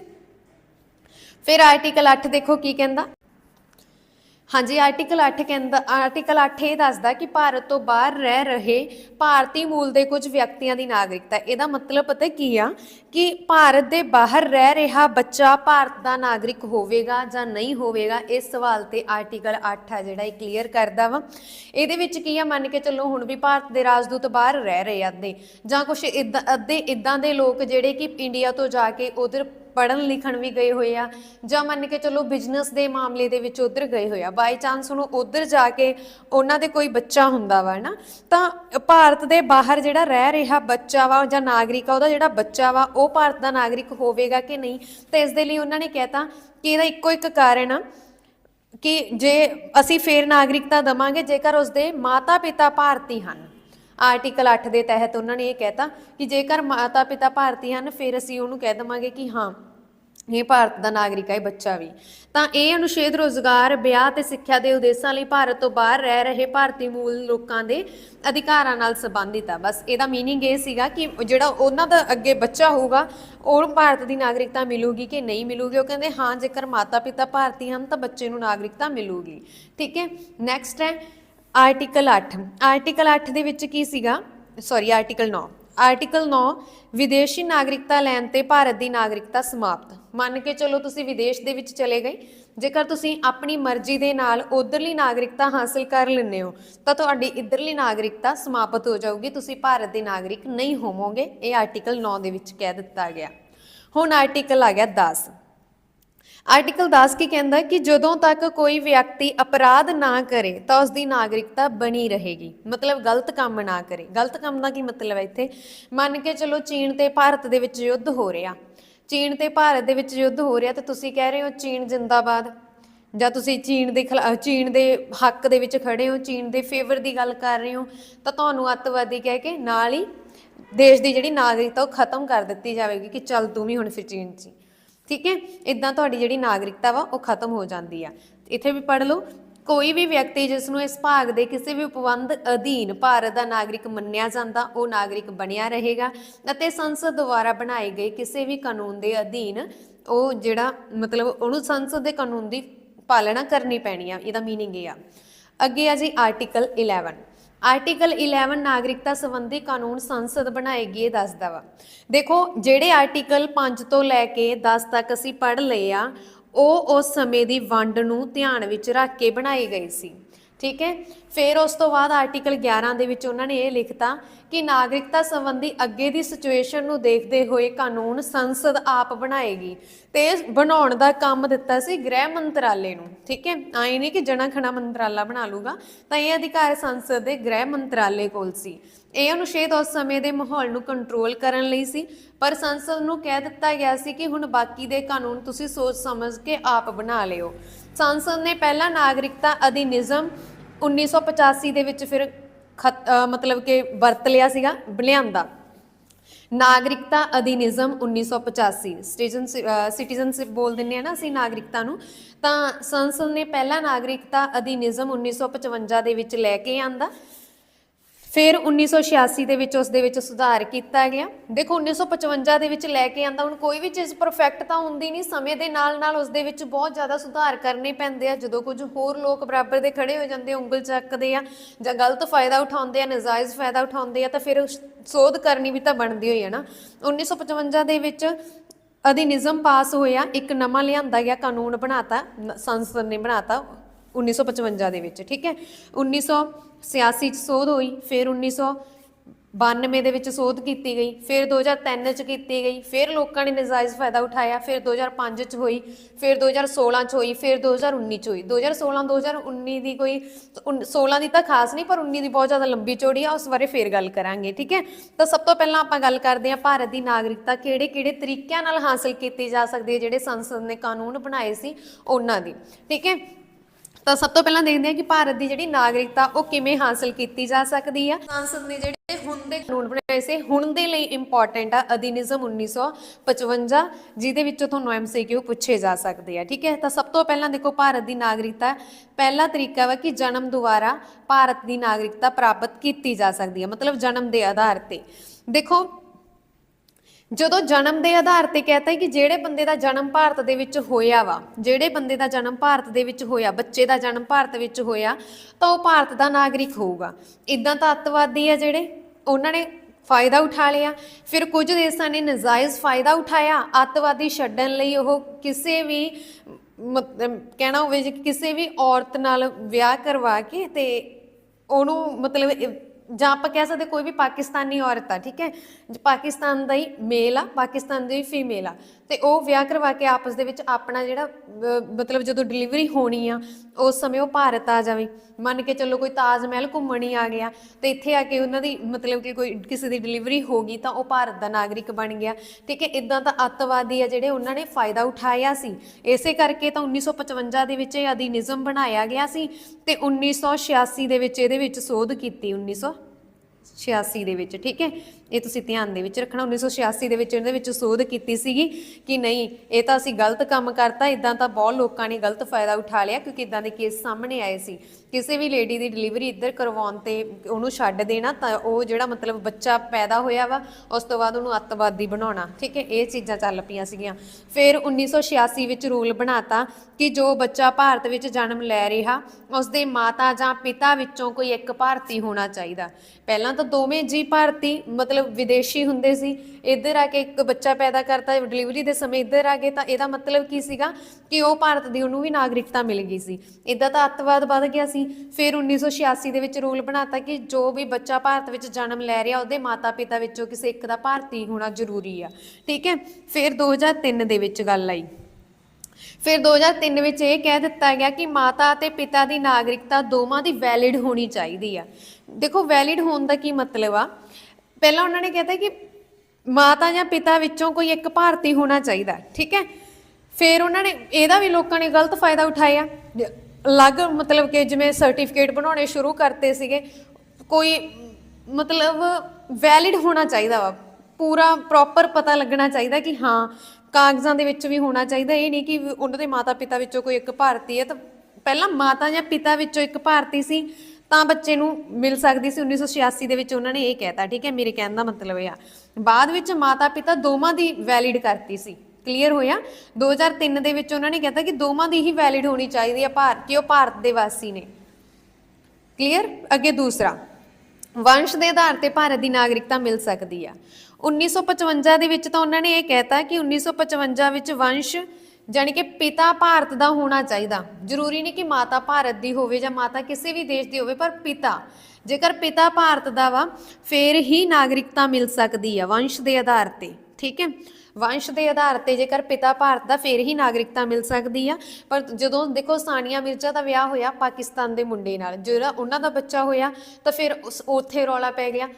ਫਿਰ ਆਰਟੀਕਲ 8 ਦੇਖੋ ਕੀ ਕਹਿੰਦਾ। ਹਾਂਜੀ ਆਰਟੀਕਲ 8 ਕਹਿੰਦਾ ਆਰਟੀਕਲ 8 ਇਹ ਦੱਸਦਾ ਕਿ ਭਾਰਤ ਤੋਂ ਬਾਹਰ ਰਹਿ ਰਹੇ ਭਾਰਤੀ ਮੂਲ ਦੇ ਕੁਝ ਵਿਅਕਤੀਆਂ ਦੀ ਨਾਗਰਿਕਤਾ। ਇਹਦਾ ਮਤਲਬ ਪਤਾ ਕੀ ਆ? ਕਿ ਭਾਰਤ ਦੇ ਬਾਹਰ ਰਹਿ ਰਿਹਾ ਬੱਚਾ ਭਾਰਤ ਦਾ ਨਾਗਰਿਕ ਹੋਵੇਗਾ ਜਾਂ ਨਹੀਂ ਹੋਵੇਗਾ, ਇਸ ਸਵਾਲ ਤੇ ਆਰਟੀਕਲ 8 ਆ ਜਿਹੜਾ ਇਹ ਕਲੀਅਰ ਕਰਦਾ ਵਾ। ਇਹਦੇ ਵਿੱਚ ਕੀ ਆ? ਮੰਨ ਕੇ ਚੱਲੋ ਹੁਣ ਵੀ ਭਾਰਤ ਦੇ ਰਾਜਦੂਤ ਬਾਹਰ ਰਹਿ ਰਹੇ ਆ ਅੱਧੇ, ਜਾਂ ਕੁਝ ਇਦਾਂ ਅੱਧੇ ਇਦਾਂ ਦੇ ਲੋਕ ਜਿਹੜੇ ਕਿ ਇੰਡੀਆ ਤੋਂ ਜਾ ਕੇ ਉਧਰ ਪੜਨ ਲਿਖਣ ਵੀ ਗਏ ਹੋਏ ਆ ਜਾਂ ਮੰਨ ਕੇ ਚਲੋ ਬਿਜ਼ਨਸ ਦੇ ਮਾਮਲੇ ਦੇ ਵਿੱਚ ਉਧਰ ਗਏ ਹੋਏ ਆ। ਬਾਈ ਚਾਂਸ ਉਹਨੂੰ ਉਧਰ ਜਾ ਕੇ ਉਹਨਾਂ ਦੇ ਕੋਈ ਬੱਚਾ ਹੁੰਦਾ ਵਾ ਨਾ, ਤਾਂ ਭਾਰਤ ਦੇ ਬਾਹਰ ਜਿਹੜਾ ਰਹਿ ਰਿਹਾ ਬੱਚਾ ਵਾ ਜਾਂ ਨਾਗਰਿਕ ਆ, ਉਹਦਾ ਜਿਹੜਾ ਬੱਚਾ ਵਾ, ਉਹ ਭਾਰਤ ਦਾ ਨਾਗਰਿਕ ਹੋਵੇਗਾ ਕਿ ਨਹੀਂ? ਤੇ ਇਸ ਦੇ ਲਈ ਉਹਨਾਂ ਨੇ ਕਹਿਤਾ ਕਿ ਇਹਦਾ ਇੱਕੋ ਇੱਕ ਕਾਰਨ ਆ ਕਿ ਜੇ ਅਸੀਂ ਫੇਰ ਨਾਗਰਿਕਤਾ ਦਵਾਂਗੇ, ਜੇਕਰ ਉਸਦੇ ਮਾਤਾ-ਪਿਤਾ ਭਾਰਤੀ ਹਨ। ਆਰਟੀਕਲ 8 ਦੇ ਤਹਿਤ ਉਹਨਾਂ ਨੇ ਇਹ ਕਹਿਤਾ ਕਿ ਜੇਕਰ ਮਾਤਾ-ਪਿਤਾ ਭਾਰਤੀ ਹਨ, ਫਿਰ ਅਸੀਂ ਉਹਨੂੰ ਕਹਿ ਦਵਾਂਗੇ ਕਿ ਹਾਂ, ਇਹ ਭਾਰਤ ਦਾ ਨਾਗਰਿਕ ਹੈ ਇਹ ਬੱਚਾ ਵੀ। ਤਾਂ ਇਹ ਅਨੁਛੇਦ ਰੋਜ਼ਗਾਰ, ਵਿਆਹ ਤੇ ਸਿੱਖਿਆ ਦੇ ਉਦੇਸ਼ਾਂ ਲਈ ਭਾਰਤ ਤੋਂ ਬਾਹਰ ਰਹਿ ਰਹੇ ਭਾਰਤੀ ਮੂਲ ਲੋਕਾਂ ਦੇ ਅਧਿਕਾਰਾਂ ਨਾਲ ਸੰਬੰਧਿਤ ਆ। ਬਸ ਇਹਦਾ ਮੀਨਿੰਗ ਇਹ ਸੀਗਾ ਕਿ ਜਿਹੜਾ ਉਹਨਾਂ ਦਾ ਅੱਗੇ ਬੱਚਾ ਹੋਊਗਾ, ਉਹ ਭਾਰਤ ਦੀ ਨਾਗਰਿਕਤਾ ਮਿਲੂਗੀ ਕਿ ਨਹੀਂ ਮਿਲੂਗੀ? ਉਹ ਕਹਿੰਦੇ, ਹਾਂ, ਜੇਕਰ ਮਾਤਾ-ਪਿਤਾ ਭਾਰਤੀ ਹਨ ਤਾਂ ਬੱਚੇ ਨੂੰ ਨਾਗਰਿਕਤਾ ਮਿਲੂਗੀ। ਠੀਕ ਹੈ? ਨੈਕਸਟ ਹੈ ਆਰਟੀਕਲ 8 ਆਰਟੀਕਲ 8 ਦੇ ਵਿੱਚ ਕੀ ਸੀਗਾ? ਸੌਰੀ ਆਰਟੀਕਲ 9 ਆਰਟੀਕਲ 9 ਵਿਦੇਸ਼ੀ ਨਾਗਰਿਕਤਾ ਲੈਣ ਤੇ ਭਾਰਤ ਦੀ ਨਾਗਰਿਕਤਾ ਸਮਾਪਤ। ਮੰਨ ਕੇ ਚਲੋ ਤੁਸੀਂ ਵਿਦੇਸ਼ ਦੇ ਵਿੱਚ ਚਲੇ ਗਏ। ਜੇਕਰ ਤੁਸੀਂ ਆਪਣੀ ਮਰਜ਼ੀ ਦੇ ਨਾਲ ਉਧਰਲੀ ਨਾਗਰਿਕਤਾ ਹਾਸਲ ਕਰ ਲੈਂਦੇ ਹੋ, ਤਾਂ ਤੁਹਾਡੀ ਇਧਰਲੀ ਨਾਗਰਿਕਤਾ ਸਮਾਪਤ ਹੋ ਜਾਊਗੀ। ਤੁਸੀਂ ਭਾਰਤ ਦੇ ਨਾਗਰਿਕ ਨਹੀਂ ਹੋਵੋਗੇ। ਇਹ ਆਰਟੀਕਲ 9 ਦੇ ਵਿੱਚ ਕਹਿ ਦਿੱਤਾ ਗਿਆ। ਹੁਣ ਆਰਟੀਕਲ ਆ ਗਿਆ 10 ਆਰਟੀਕਲ 10 ਕੀ ਕਹਿੰਦਾ ਕਿ ਜਦੋਂ ਤੱਕ ਕੋਈ ਵਿਅਕਤੀ ਅਪਰਾਧ ਨਾ ਕਰੇ ਤਾਂ ਉਸ ਦੀ ਨਾਗਰਿਕਤਾ ਬਣੀ ਰਹੇਗੀ। ਮਤਲਬ ਗਲਤ ਕੰਮ ਨਾ ਕਰੇ। ਗਲਤ ਕੰਮ ਦਾ ਕੀ ਮਤਲਬ ਹੈ ਇੱਥੇ? ਮੰਨ ਕੇ ਚਲੋ ਚੀਨ ਤੇ ਭਾਰਤ ਦੇ ਵਿੱਚ ਯੁੱਧ ਹੋ ਰਿਹਾ। ਚੀਨ ਤੇ ਭਾਰਤ ਦੇ ਵਿੱਚ ਯੁੱਧ ਹੋ ਰਿਹਾ ਤੇ ਤੁਸੀਂ ਕਹਿ ਰਹੇ ਹੋ ਚੀਨ ਜਿੰਦਾਬਾਦ? ਜਾਂ ਤੁਸੀਂ ਚੀਨ ਦੇ ਖਿਲਾ- ਚੀਨ ਦੇ ਹੱਕ ਦੇ ਵਿੱਚ ਖੜੇ ਹੋ, ਚੀਨ ਦੇ ਫੇਵਰ ਦੀ ਗੱਲ ਕਰ ਰਹੇ ਹੋ, ਤਾਂ ਤੁਹਾਨੂੰ ਅੱਤਵਾਦੀ ਕਹਿ ਕੇ ਨਾਲ ਹੀ ਦੇਸ਼ ਦੀ ਜਿਹੜੀ ਨਾਗਰਿਕਤਾ ਉਹ ਖਤਮ ਕਰ ਦਿੱਤੀ ਜਾਵੇਗੀ ਕਿ ਚੱਲ ਤੂੰ ਵੀ ਹੁਣ ਫਿਰ ਚੀਨ 'ਚ ਠੀਕ ਹੈ? ਇਦਾਂ ਤੁਹਾਡੀ ਜਿਹੜੀ ਨਾਗਰਿਕਤਾ ਵਾ, ਉਹ ਖਤਮ ਹੋ ਜਾਂਦੀ ਆ। ਇੱਥੇ ਵੀ ਪੜ੍ਹ ਲਓ, ਕੋਈ ਵੀ ਵਿਅਕਤੀ ਜਿਸ ਨੂੰ ਇਸ ਭਾਗ ਦੇ ਕਿਸੇ ਵੀ ਉਪਬੰਧ ਅਧੀਨ ਭਾਰਤ ਦਾ ਨਾਗਰਿਕ ਮੰਨਿਆ ਜਾਂਦਾ, ਉਹ ਨਾਗਰਿਕ ਬਣਿਆ ਰਹੇਗਾ ਅਤੇ ਸੰਸਦ ਦੁਆਰਾ ਬਣਾਏ ਗਏ ਕਿਸੇ ਵੀ ਕਾਨੂੰਨ ਦੇ ਅਧੀਨ ਉਹ ਜਿਹੜਾ, ਮਤਲਬ ਉਹਨੂੰ ਸੰਸਦ ਦੇ ਕਾਨੂੰਨ ਦੀ ਪਾਲਣਾ ਕਰਨੀ ਪੈਣੀ ਆ, ਇਹਦਾ ਮੀਨਿੰਗ ਇਹ ਆ। ਅੱਗੇ ਆ ਜੀ ਆਰਟੀਕਲ 11 ਆਰਟੀਕਲ 11 ਨਾਗਰਿਕਤਾ ਸੰਬੰਧੀ ਕਾਨੂੰਨ ਸੰਸਦ ਬਣਾਏਗੀ ਇਹ ਦੱਸਦਾ ਵਾ ਦੇਖੋ ਜਿਹੜੇ ਆਰਟੀਕਲ 5 ਤੋਂ ਲੈ ਕੇ 10 ਤੱਕ ਅਸੀਂ ਪੜ੍ਹ ਲਏ ਆ, ਉਹ ਉਸ ਸਮੇਂ ਦੀ ਵੰਡ ਨੂੰ ਧਿਆਨ ਵਿੱਚ ਰੱਖ ਕੇ ਬਣਾਏ ਗਏ ਸੀ। ਠੀਕ ਹੈ? ਫਿਰ ਉਸ ਤੋਂ ਬਾਅਦ ਆਰਟੀਕਲ 11 ਦੇ ਵਿੱਚ ਉਹਨਾਂ ਨੇ ਇਹ ਲਿਖਤਾ ਕਿ ਨਾਗਰਿਕਤਾ ਸੰਬੰਧੀ ਅੱਗੇ ਦੀ ਸਿਚੁਏਸ਼ਨ ਨੂੰ ਦੇਖਦੇ ਹੋਏ ਕਾਨੂੰਨ ਸੰਸਦ ਆਪ ਬਣਾਏਗੀ ਤੇ ਬਣਾਉਣ ਦਾ ਕੰਮ ਦਿੱਤਾ ਸੀ ਗ੍ਰਹਿ ਮੰਤਰਾਲੇ ਨੂੰ, ਠੀਕ ਹੈ? ਆਈ ਨਹੀਂ ਕਿ ਜਣਾ ਖਣਾ ਮੰਤਰਾਲਾ ਬਣਾ ਲੂਗਾ ਤਾਂ ਇਹ ਅਧਿਕਾਰ ਸੰਸਦ ਦੇ ਗ੍ਰਹਿ ਮੰਤਰਾਲੇ ਕੋਲ ਸੀ। ਇਹ ਅਨੁਛੇਦ ਉਸ ਸਮੇਂ ਦੇ ਮਾਹੌਲ ਨੂੰ ਕੰਟਰੋਲ ਕਰਨ ਲਈ ਸੀ, ਪਰ ਸੰਸਦ ਨੂੰ ਕਹਿ ਦਿੱਤਾ ਗਿਆ ਸੀ ਕਿ ਹੁਣ ਬਾਕੀ ਦੇ ਕਾਨੂੰਨ ਤੁਸੀਂ ਸੋਚ ਸਮਝ ਕੇ ਆਪ ਬਣਾ ਲਿਓ। ਸੰਸਦ ਨੇ ਪਹਿਲਾਂ ਨਾਗਰਿਕਤਾ ਅਧਿਨਿਯਮ 1985 ਦੇ ਵਿੱਚ ਫਿਰ ਮਤਲਬ ਕਿ ਵਰਤ ਲਿਆ ਸੀਗਾ, ਲਿਆਂਦਾ। ਨਾਗਰਿਕਤਾ ਅਧਿਨਿਯਮ 1985 ਸਿਟੀਜ਼ਨ ਸਿਟੀਜ਼ਨਸ਼ਿਪ ਬੋਲ ਦਿੰਨੇ ਆ ਨਾ ਅਸੀਂ ਨਾਗਰਿਕਤਾ ਨੂੰ, ਤਾਂ ਸੰਸਦ ਨੇ ਪਹਿਲਾ ਨਾਗਰਿਕਤਾ ਅਧਿਨਿਯਮ 1955 ਦੇ ਵਿੱਚ ਲੈ ਕੇ ਆਂਦਾ। ਫਿਰ 1986 ਦੇ ਵਿੱਚ ਉਸ ਦੇ ਵਿੱਚ ਸੁਧਾਰ ਕੀਤਾ ਗਿਆ। ਦੇਖੋ 1955 ਦੇ ਵਿੱਚ ਲੈ ਕੇ ਆਂਦਾ ਹੁਣ ਕੋਈ ਵੀ ਚੀਜ਼ ਪਰਫੈਕਟ ਤਾਂ ਹੁੰਦੀ ਨਹੀਂ। ਸਮੇਂ ਦੇ ਨਾਲ ਨਾਲ ਉਸ ਦੇ ਵਿੱਚ ਬਹੁਤ ਜ਼ਿਆਦਾ ਸੁਧਾਰ ਕਰਨੇ ਪੈਂਦੇ ਆ। ਜਦੋਂ ਕੁਝ ਹੋਰ ਲੋਕ ਬਰਾਬਰ ਦੇ ਖੜੇ ਹੋ ਜਾਂਦੇ ਉਂਗਲ ਚੱਕਦੇ ਆ, ਜਾਂ ਗਲਤ ਫਾਇਦਾ ਉਠਾਉਂਦੇ ਆ, ਨਜਾਇਜ਼ ਫਾਇਦਾ ਉਠਾਉਂਦੇ ਆ, ਤਾਂ ਫਿਰ ਸੋਧ ਕਰਨੀ ਵੀ ਤਾਂ ਬਣਦੀ ਹੋਈ ਹੈ ਨਾ। 1955 ਦੇ ਵਿੱਚ ਅਧਿਨਿਯਮ ਪਾਸ ਹੋਇਆ, ਇੱਕ ਨਵਾਂ ਲਿਆਂਦਾ ਗਿਆ, ਕਾਨੂੰਨ ਬਣਾਤਾ, ਨ- ਸੰਸਦ ਨੇ ਬਣਾਤਾ 1955 ਦੇ ਵਿੱਚ, ਠੀਕ ਹੈ? 1986 ਚ ਸੋਧ ਹੋਈ, ਫਿਰ 1992 ਦੇ ਵਿੱਚ ਸੋਧ ਕੀਤੀ ਗਈ, ਫਿਰ 2003 ਚ ਕੀਤੀ ਗਈ, ਫਿਰ ਲੋਕਾਂ ਨੇ ਨਜਾਇਜ਼ ਫਾਇਦਾ ਉਠਾਇਆ, ਫਿਰ 2005 ਚ ਹੋਈ, ਫਿਰ 2016 ਚ ਹੋਈ, ਫਿਰ 2019 ਚ ਹੋਈ। 2016 2019 ਦੀ ਕੋਈ ਉਨ- 16 ਦੀ ਤਾਂ ਖਾਸ ਨਹੀਂ, ਪਰ 19 ਦੀ ਬਹੁਤ ਜ਼ਿਆਦਾ ਲੰਬੀ ਚੌੜੀ ਆ, ਉਸ ਬਾਰੇ ਫੇਰ ਗੱਲ ਕਰਾਂਗੇ, ਠੀਕ ਹੈ? ਤਾਂ ਸਭ ਤੋਂ ਪਹਿਲਾਂ ਆਪਾਂ ਗੱਲ ਕਰਦੇ ਹਾਂ ਭਾਰਤ ਦੀ ਨਾਗਰਿਕਤਾ ਕਿਹੜੇ ਕਿਹੜੇ ਤਰੀਕਿਆਂ ਨਾਲ ਹਾਸਲ ਕੀਤੀ ਜਾ ਸਕਦੀ ਹੈ, ਜਿਹੜੇ ਸੰਸਦ ਨੇ ਕਾਨੂੰਨ ਬਣਾਏ ਸੀ ਉਹਨਾਂ ਦੀ, ਠੀਕ ਹੈ? ਤਾਂ ਸਭ ਤੋਂ ਪਹਿਲਾਂ ਦੇਖਦੇ ਹਾਂ ਕਿ ਭਾਰਤ ਦੀ ਜਿਹੜੀ ਨਾਗਰਿਕਤਾ ਉਹ ਕਿਵੇਂ ਹਾਸਲ ਕੀਤੀ ਜਾ ਸਕਦੀ ਆ। ਸੰਸਦ ਨੇ ਜਿਹੜੇ ਹੁਣ ਦੇ ਕਾਨੂੰਨ ਬਣਾਏ ਸੀ, ਹੁਣ ਦੇ ਲਈ ਇੰਪੋਰਟੈਂਟ ਆ ਅਧਿਨਿਯਮ 1955 ਜਿਹਦੇ ਵਿੱਚੋਂ ਤੁਹਾਨੂੰ ਐਮਸੀਕਿਊ ਪੁੱਛੇ ਜਾ ਸਕਦੇ ਆ, ਠੀਕ ਹੈ? ਤਾਂ ਸਭ ਤੋਂ ਪਹਿਲਾਂ ਦੇਖੋ ਭਾਰਤ ਦੀ ਨਾਗਰਿਕਤਾ, ਪਹਿਲਾ ਤਰੀਕਾ ਵਾ ਕਿ ਜਨਮ ਦੁਆਰਾ ਭਾਰਤ ਦੀ ਨਾਗਰਿਕਤਾ ਪ੍ਰਾਪਤ ਕੀਤੀ ਜਾ ਸਕਦੀ ਹੈ ਮਤਲਬ ਜਨਮ ਦੇ ਆਧਾਰ ਤੇ। ਦੇਖੋ ਜਦੋਂ ਜਨਮ ਦੇ ਆਧਾਰ ਤੇ ਕਹਤਾ ਹੈ ਕਿ ਜਿਹੜੇ ਬੰਦੇ ਦਾ ਜਨਮ ਭਾਰਤ ਦੇ ਵਿੱਚ ਹੋਇਆ ਵਾ, ਜਿਹੜੇ ਬੰਦੇ ਦਾ ਜਨਮ ਭਾਰਤ ਦੇ ਵਿੱਚ ਹੋਇਆ, ਬੱਚੇ ਦਾ ਜਨਮ ਭਾਰਤ ਵਿੱਚ ਹੋਇਆ, ਤਾਂ ਉਹ ਭਾਰਤ ਦਾ ਨਾਗਰਿਕ ਹੋਊਗਾ। ਇਦਾਂ ਤਾਂ ਅੱਤਵਾਦੀ ਆ ਜਿਹੜੇ, ਉਹਨਾਂ ਨੇ ਫਾਇਦਾ ਉਠਾ ਲਿਆ। ਫਿਰ ਕੁਝ ਦੇਸ਼ਾਂ ਨੇ ਨਜਾਇਜ਼ ਫਾਇਦਾ ਉਠਾਇਆ, ਅੱਤਵਾਦੀ ਛੱਡਣ ਲਈ ਉਹ ਕਿਸੇ ਵੀ ਮਤਲਬ ਕਹਿਣਾ ਹੋਵੇ ਜੇ ਕਿਸੇ ਵੀ ਔਰਤ ਨਾਲ ਵਿਆਹ ਕਰਵਾ ਕੇ ਤੇ ਉਹਨੂੰ ਮਤਲਬ ਜਾਂ ਆਪਾਂ ਕਹਿ ਸਕਦੇ ਕੋਈ ਵੀ ਪਾਕਿਸਤਾਨੀ ਔਰਤ ਆ, ਠੀਕ ਹੈ? ਪਾਕਿਸਤਾਨ ਦਾ ਹੀ ਮੇਲ ਆ, ਪਾਕਿਸਤਾਨ ਦੀ ਫੀਮੇਲ ਆ, ਤੇ ਉਹ ਵਿਆਹ ਕਰਵਾ ਕੇ ਆਪਸ ਦੇ ਵਿੱਚ ਆਪਣਾ ਜਿਹੜਾ ਮਤਲਬ ਜਦੋਂ ਡਿਲੀਵਰੀ ਹੋਣੀ ਆ, ਉਸ ਸਮੇਂ ਉਹ ਭਾਰਤ ਆ ਜਾਵੇ। ਮੰਨ ਕੇ ਚੱਲੋ ਕੋਈ ਤਾਜ ਮਹਿਲ ਘੁੰਮਣ ਹੀ ਆ ਗਿਆ ਤੇ ਇੱਥੇ ਆ ਕੇ ਉਹਨਾਂ ਦੀ ਮਤਲਬ ਕਿ ਕੋਈ ਕਿਸੇ ਦੀ ਡਿਲੀਵਰੀ ਹੋ ਗਈ ਤਾਂ ਉਹ ਭਾਰਤ ਦਾ ਨਾਗਰਿਕ ਬਣ ਗਿਆ। ਠੀਕ ਹੈ ਇਦਾਂ ਤਾਂ ਅੱਤਵਾਦੀ ਆ ਜਿਹੜੇ ਉਹਨਾਂ ਨੇ ਫਾਇਦਾ ਉਠਾਇਆ ਸੀ। ਇਸੇ ਕਰਕੇ ਤਾਂ 1955 ਦੇ ਵਿੱਚ ਇਹ ਅਧਿਨਿਯਮ ਬਣਾਇਆ ਗਿਆ ਸੀ ਤੇ 1986 ਦੇ ਵਿੱਚ ਇਹਦੇ ਵਿੱਚ ਸੋਧ ਕੀਤੀ 1986 ਦੇ ਵਿੱਚ, ਠੀਕ ਹੈ? ਇਹ ਤੁਸੀਂ ਧਿਆਨ ਦੇ ਵਿੱਚ ਰੱਖਣਾ 1986 ਦੇ ਵਿੱਚ ਇਹਦੇ ਵਿੱਚ ਸੋਧ ਕੀਤੀ ਸੀਗੀ ਕਿ ਨਹੀਂ, ਇਹ ਤਾਂ ਅਸੀਂ ਗਲਤ ਕੰਮ ਕਰਤਾ ਇਦਾਂ ਤਾਂ ਬਹੁਤ ਲੋਕਾਂ ਨੇ ਗਲਤ ਫਾਇਦਾ ਉਠਾ ਲਿਆ, ਕਿਉਂਕਿ ਇਦਾਂ ਦੇ ਕੇਸ ਸਾਹਮਣੇ ਆਏ ਸੀ। ਕਿਸੇ ਵੀ ਲੇਡੀ ਦੀ ਡਿਲੀਵਰੀ ਇੱਧਰ ਕਰਵਾਉਣ ਤੇ ਉਹਨੂੰ ਛੱਡ ਦੇਣਾ, ਤਾਂ ਉਹ ਜਿਹੜਾ ਮਤਲਬ ਬੱਚਾ ਪੈਦਾ ਹੋਇਆ ਵਾ, ਉਸ ਤੋਂ ਬਾਅਦ ਉਹਨੂੰ ਅੱਤਵਾਦੀ ਬਣਾਉਣਾ, ਠੀਕ ਹੈ? ਇਹ ਚੀਜ਼ਾਂ ਚੱਲ ਪਈਆਂ ਸੀਗੀਆਂ। ਫਿਰ 1986 ਵਿੱਚ ਰੂਲ ਬਣਾਤਾ ਕਿ ਜੋ ਬੱਚਾ ਭਾਰਤ ਵਿੱਚ ਜਨਮ ਲੈ ਰਿਹਾ ਉਸ ਦੇ ਮਾਤਾ ਜਾਂ ਪਿਤਾ ਵਿੱਚੋਂ ਕੋਈ ਇੱਕ ਭਾਰਤੀ ਹੋਣਾ ਚਾਹੀਦਾ। ਪਹਿਲਾਂ ਤਾਂ ਦੋਵੇਂ ਜੀ ਭਾਰਤੀ ਮਤਲਬ ਵਿਦੇਸ਼ੀ ਹੁੰਦੇ ਸੀ। ਇੱਧਰ ਆ ਕੇ ਇੱਕ ਬੱਚਾ ਪੈਦਾ ਕਰਤਾ ਡਿਲੀਵਰੀ ਦੇ ਸਮੇਂ ਇੱਧਰ ਆ ਗਏ ਤਾਂ ਇਹਦਾ ਮਤਲਬ ਕੀ ਸੀਗਾ ਕਿ ਉਹ ਭਾਰਤ ਦੀ ਉਹਨੂੰ ਵੀ ਨਾਗਰਿਕਤਾ ਮਿਲ ਗਈ ਸੀ। ਇਦਾਂ ਤਾਂ ਅੱਤਵਾਦ ਵੱਧ ਗਿਆ ਸੀ। ਫਿਰ 1986 ਦੇ ਵਿੱਚ ਰੂਲ ਬਣਾਤਾ ਕਿ ਜੋ ਵੀ ਬੱਚਾ ਭਾਰਤ ਵਿੱਚ ਜਨਮ ਲੈ ਰਿਹਾ, ਉਹਦੇ ਮਾਤਾ-ਪਿਤਾ ਵਿੱਚੋਂ ਕਿਸੇ ਇੱਕ ਦਾ ਭਾਰਤੀ ਹੋਣਾ ਜ਼ਰੂਰੀ ਆ। ਠੀਕ ਹੈ? ਫਿਰ 2003 ਦੇ ਵਿੱਚ ਗੱਲ ਆਈ। ਫਿਰ 2003 ਵਿੱਚ ਇਹ ਕਹਿ ਦਿੱਤਾ ਗਿਆ ਕਿ ਮਾਤਾ ਅਤੇ ਪਿਤਾ ਦੀ ਨਾਗਰਿਕਤਾ ਦੋਵਾਂ ਦੀ ਵੈਲਿਡ ਹੋਣੀ ਚਾਹੀਦੀ ਆ। ਦੇਖੋ ਵੈਲਿਡ ਹੋਣ ਦਾ ਕੀ ਮਤਲਬ ਆ? ਪਹਿਲਾਂ ਉਹਨਾਂ ਨੇ ਕਹਿਤਾ ਕਿ ਮਾਤਾ ਜਾਂ ਪਿਤਾ ਵਿੱਚੋਂ ਕੋਈ ਇੱਕ ਭਾਰਤੀ ਹੋਣਾ ਚਾਹੀਦਾ, ਠੀਕ ਹੈ? ਫਿਰ ਉਹਨਾਂ ਨੇ, ਇਹਦਾ ਵੀ ਲੋਕਾਂ ਨੇ ਗਲਤ ਫਾਇਦਾ ਉਠਾਇਆ। ਅਲੱਗ ਮਤਲਬ ਕਿ ਜਿਵੇਂ ਸਰਟੀਫਿਕੇਟ ਬਣਾਉਣੇ ਸ਼ੁਰੂ ਕਰਤੇ ਸੀਗੇ, ਕੋਈ ਮਤਲਬ ਵੈਲਿਡ ਹੋਣਾ ਚਾਹੀਦਾ ਵਾ। ਪੂਰਾ ਪ੍ਰੋਪਰ ਪਤਾ ਲੱਗਣਾ ਚਾਹੀਦਾ ਕਿ ਹਾਂ ਕਾਗਜ਼ਾਂ ਦੇ ਵਿੱਚ ਵੀ ਹੋਣਾ ਚਾਹੀਦਾ। ਇਹ ਨਹੀਂ ਕਿ ਉਹਨਾਂ ਦੇ ਮਾਤਾ ਪਿਤਾ ਵਿੱਚੋਂ ਕੋਈ ਇੱਕ ਭਾਰਤੀ ਹੈ। ਤਾਂ ਪਹਿਲਾਂ ਮਾਤਾ ਜਾਂ ਪਿਤਾ ਵਿੱਚੋਂ ਇੱਕ ਭਾਰਤੀ ਸੀ, ਤਾਂ ਬੱਚੇ ਨੂੰ ਮਿਲ ਸਕਦੀ ਸੀ। 1986 ਦੇ ਵਿੱਚ ਉਹਨਾਂ ਨੇ ਇਹ ਕਹਿਤਾ, ਠੀਕ ਹੈ, ਮੇਰੇ ਕਹਿਣ ਦਾ ਮਤਲਬ ਇਹ ਆ। ਬਾਅਦ ਵਿੱਚ ਮਾਤਾ ਪਿਤਾ ਦੋਵਾਂ ਦੀ ਵੈਲਿਡ ਕਰਤੀ ਸੀ। ਕਲੀਅਰ ਹੋਇਆ? 2003 ਦੇ ਵਿੱਚ ਉਹਨਾਂ ਨੇ ਕਹਿਤਾ ਕਿ ਦੋਵਾਂ ਦੀ ਹੀ ਵੈਲਿਡ ਹੋਣੀ ਚਾਹੀਦੀ ਹੈ ਭਾਰਤ ਕਿ ਉਹ ਭਾਰਤ ਦੇ ਵਾਸੀ ਨੇ। ਕਲੀਅਰ ਅੱਗੇ ਦੂਸਰਾ। ਵੰਸ਼ ਦੇ ਆਧਾਰ ਤੇ ਭਾਰਤ ਦੀ ਨਾਗਰਿਕਤਾ ਮਿਲ ਸਕਦੀ ਆ। 1955 ਦੇ ਵਿੱਚ ਤਾਂ ਉਹਨਾਂ ਨੇ ਇਹ ਕਹਿਤਾ ਕਿ 1955 ਵਿੱਚ ਵੰਸ਼ ਜਾਣੀ ਕਿ ਪਿਤਾ ਭਾਰਤ ਦਾ ਹੋਣਾ ਚਾਹੀਦਾ। ਜ਼ਰੂਰੀ ਨਹੀਂ ਕਿ ਮਾਤਾ ਭਾਰਤ ਦੀ ਹੋਵੇ ਜਾਂ ਮਾਤਾ ਕਿਸੇ ਵੀ ਦੇਸ਼ ਦੀ ਹੋਵੇ, ਪਰ ਪਿਤਾ, ਜੇਕਰ ਪਿਤਾ ਭਾਰਤ ਦਾ ਵਾ, ਫੇਰ ਹੀ ਨਾਗਰਿਕਤਾ ਮਿਲ ਸਕਦੀ ਆ ਵੰਸ਼ ਦੇ ਆਧਾਰ ਤੇ, ਠੀਕ ਹੈ? ਵੰਸ਼ ਦੇ ਆਧਾਰ ਤੇ ਜੇਕਰ ਪਿਤਾ ਭਾਰਤ ਦਾ, ਫੇਰ ਹੀ ਨਾਗਰਿਕਤਾ ਮਿਲ ਸਕਦੀ ਆ। ਪਰ ਜਦੋਂ ਦੇਖੋ ਸਾਨੀਆ ਮਿਰਜ਼ਾ ਦਾ ਵਿਆਹ ਹੋਇਆ ਪਾਕਿਸਤਾਨ ਦੇ ਮੁੰਡੇ ਨਾਲ, ਜਿਹੜਾ ਉਹਨਾਂ ਦਾ ਬੱਚਾ ਹੋਇਆ, ਤਾਂ ਫਿਰ ਉਸ, ਉੱਥੇ ਰੌਲਾ ਪੈ ਗਿਆ।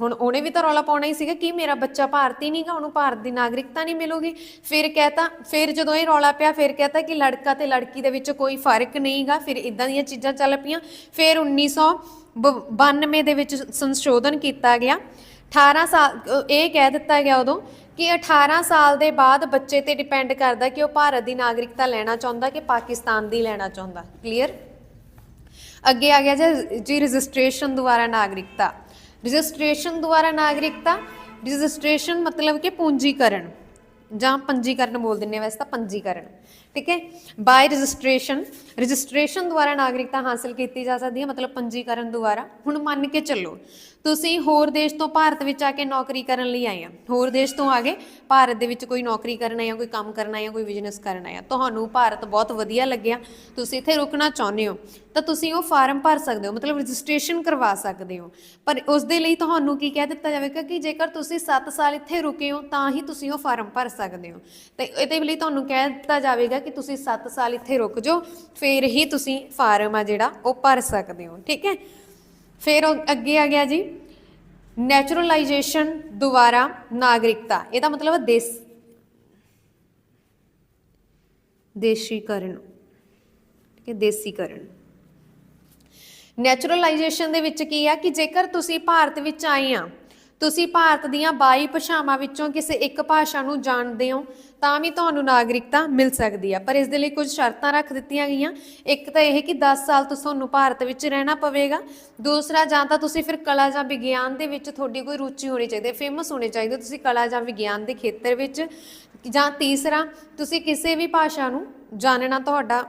ਹੁਣ ਉਹਨੇ ਵੀ ਤਾਂ ਰੌਲਾ ਪਾਉਣਾ ਹੀ ਸੀਗਾ ਕਿ ਮੇਰਾ ਬੱਚਾ ਭਾਰਤੀ ਨਹੀਂਗਾ, ਉਹਨੂੰ ਭਾਰਤ ਦੀ ਨਾਗਰਿਕਤਾ ਨਹੀਂ ਮਿਲੂਗੀ। ਫਿਰ ਕਹਤਾ, ਫਿਰ ਜਦੋਂ ਇਹ ਰੌਲਾ ਪਿਆ, ਫਿਰ ਕਹਤਾ ਕਿ ਲੜਕਾ ਤੇ ਲੜਕੀ ਦੇ ਵਿੱਚ ਕੋਈ ਫ਼ਰਕ ਨਹੀਂਗਾ, ਫਿਰ ਇਦਾਂ ਦੀਆਂ ਚੀਜ਼ਾਂ ਚੱਲ ਪਈਆਂ। ਫਿਰ 1992 ਦੇ ਵਿੱਚ ਸੰਸ਼ੋਧਨ ਕੀਤਾ ਗਿਆ। 18 ਸਾਲ ਇਹ ਕਹਿ ਦਿੱਤਾ ਗਿਆ ਉਦੋਂ ਕਿ 18 ਸਾਲ ਦੇ ਬਾਅਦ ਬੱਚੇ ਤੇ ਡਿਪੈਂਡ ਕਰਦਾ ਕਿ ਉਹ ਭਾਰਤ ਦੀ ਨਾਗਰਿਕਤਾ ਲੈਣਾ ਚਾਹੁੰਦਾ ਕਿ ਪਾਕਿਸਤਾਨ ਦੀ ਲੈਣਾ ਚਾਹੁੰਦਾ। ਕਲੀਅਰ ਅੱਗੇ ਆ ਗਿਆ ਜੀ ਜੀ ਰਜਿਸਟ੍ਰੇਸ਼ਨ ਦੁਆਰਾ ਨਾਗਰਿਕਤਾ। ਰਜਿਸਟ੍ਰੇਸ਼ਨ ਦੁਆਰਾ ਨਾਗਰਿਕਤਾ ਰਜਿਸਟ੍ਰੇਸ਼ਨ ਮਤਲਬ ਕਿ ਪੂੰਜੀਕਰਨ, ਜਾਂ ਪੰਜੀਕਰਨ ਬੋਲ ਦਿੰਨੇ ਆ ਵੈਸੇ ਤਾਂ ਪੰਜੀਕਰਨ, ਠੀਕ ਹੈ? ਬਾਈ ਰਜਿਸਟ੍ਰੇਸ਼ਨ ਰਜਿਸਟ੍ਰੇਸ਼ਨ ਦੁਆਰਾ ਨਾਗਰਿਕਤਾ ਹਾਸਲ ਕੀਤੀ ਜਾ ਸਕਦੀ ਹੈ, ਮਤਲਬ ਪੰਜੀਕਰਨ ਦੁਆਰਾ। ਹੁਣ ਮੰਨ ਕੇ ਚੱਲੋ ਤੁਸੀਂ ਹੋਰ ਦੇਸ਼ ਤੋਂ ਭਾਰਤ ਵਿੱਚ ਆ ਕੇ ਨੌਕਰੀ ਕਰਨ ਲਈ ਆਏ ਆ। ਹੋਰ ਦੇਸ਼ ਤੋਂ ਆ ਕੇ ਭਾਰਤ ਦੇ ਵਿੱਚ ਕੋਈ ਨੌਕਰੀ ਕਰਨਾ ਜਾਂ ਕੋਈ ਕੰਮ ਕਰਨਾ ਜਾਂ ਕੋਈ ਬਿਜ਼ਨਸ ਕਰਨਾ ਆਏ ਆ ਤੁਹਾਨੂੰ ਭਾਰਤ ਬਹੁਤ ਵਧੀਆ ਲੱਗਿਆ। ਤੁਸੀਂ ਇੱਥੇ ਰੁਕਣਾ ਚਾਹੁੰਦੇ ਹੋ, ਤਾਂ ਤੁਸੀਂ ਉਹ ਫਾਰਮ ਭਰ ਸਕਦੇ ਹੋ, ਮਤਲਬ ਰਜਿਸਟ੍ਰੇਸ਼ਨ ਕਰਵਾ ਸਕਦੇ ਹੋ। ਪਰ ਉਸ ਦੇ ਲਈ ਤੁਹਾਨੂੰ ਕੀ ਕਹਿ ਦਿੱਤਾ ਜਾਵੇਗਾ ਕਿ ਜੇਕਰ ਤੁਸੀਂ 7 ਸਾਲ ਇੱਥੇ ਰੁਕੇ ਹੋ, ਤਾਂ ਹੀ ਤੁਸੀਂ ਉਹ ਫਾਰਮ ਭਰ ਸਕਦੇ ਹੋ। ਤੇ ਇਹਦੇ ਲਈ ਤੁਹਾਨੂੰ ਕਹਿ ਦਿੱਤਾ ਜਾਵੇਗਾ ਕਿ ਤੁਸੀਂ 7 ਸਾਲ ਇੱਥੇ ਰੁਕ ਜਾਓ, ਫਿਰ ਹੀ ਤੁਸੀਂ ਫਾਰਮ ਆ ਜਿਹੜਾ ਉਹ ਭਰ ਸਕਦੇ ਹੋ। ਠੀਕ ਹੈ? ਫਿਰ ਅੱਗੇ ਆ ਗਿਆ ਜੀ। ਨੈਚੁਰਲਾਈਜੇਸ਼ਨ ਦੁਆਰਾ ਨਾਗਰਿਕਤਾ। ਇਹਦਾ ਮਤਲਬ ਹੈ ਦੇਸ। ਦੇਸ਼ੀਕਰਨ। ਠੀਕ ਹੈ, ਦੇਸੀਕਰਨ। ਨੈਚੁਰਲਾਈਜੇਸ਼ਨ ਦੇ ਵਿੱਚ ਕੀ ਆ ਕਿ ਜੇਕਰ ਤੁਸੀਂ ਭਾਰਤ ਵਿੱਚ ਆਏ ਆ, ਤੁਸੀਂ ਭਾਰਤ ਦੀਆਂ 22 ਭਾਸ਼ਾਵਾਂ ਵਿੱਚੋਂ ਕਿਸੇ ਇੱਕ ਭਾਸ਼ਾ ਨੂੰ ਜਾਣਦੇ ਹੋ ਤਾਂ ਵੀ ਤੁਹਾਨੂੰ ਨਾਗਰਿਕਤਾ ਮਿਲ ਸਕਦੀ ਆ। ਪਰ ਇਸ ਦੇ ਲਈ ਕੁਝ ਸ਼ਰਤਾਂ ਰੱਖ ਦਿੱਤੀਆਂ ਗਈਆਂ। ਇੱਕ ਤਾਂ ਇਹ ਕਿ 10 ਸਾਲ ਤੋਂ ਤੁਹਾਨੂੰ ਭਾਰਤ ਵਿੱਚ ਰਹਿਣਾ ਪਵੇਗਾ। ਦੂਸਰਾ, ਜਾਂ ਤਾਂ ਤੁਸੀਂ ਫਿਰ ਕਲਾ ਜਾਂ ਵਿਗਿਆਨ ਦੇ ਵਿੱਚ ਤੁਹਾਡੀ ਕੋਈ ਰੁਚੀ ਹੋਣੀ ਚਾਹੀਦੀ ਹੈ ਫੇਮਸ ਹੋਣੇ ਚਾਹੀਦੇ ਤੁਸੀਂ ਕਲਾ ਜਾਂ ਵਿਗਿਆਨ ਦੇ ਖੇਤਰ ਵਿੱਚ। ਜਾਂ ਤੀਸਰਾ, ਤੁਸੀਂ ਕਿਸੇ ਵੀ ਭਾਸ਼ਾ ਨੂੰ ਜਾਣਨਾ ਤੁਹਾਡਾ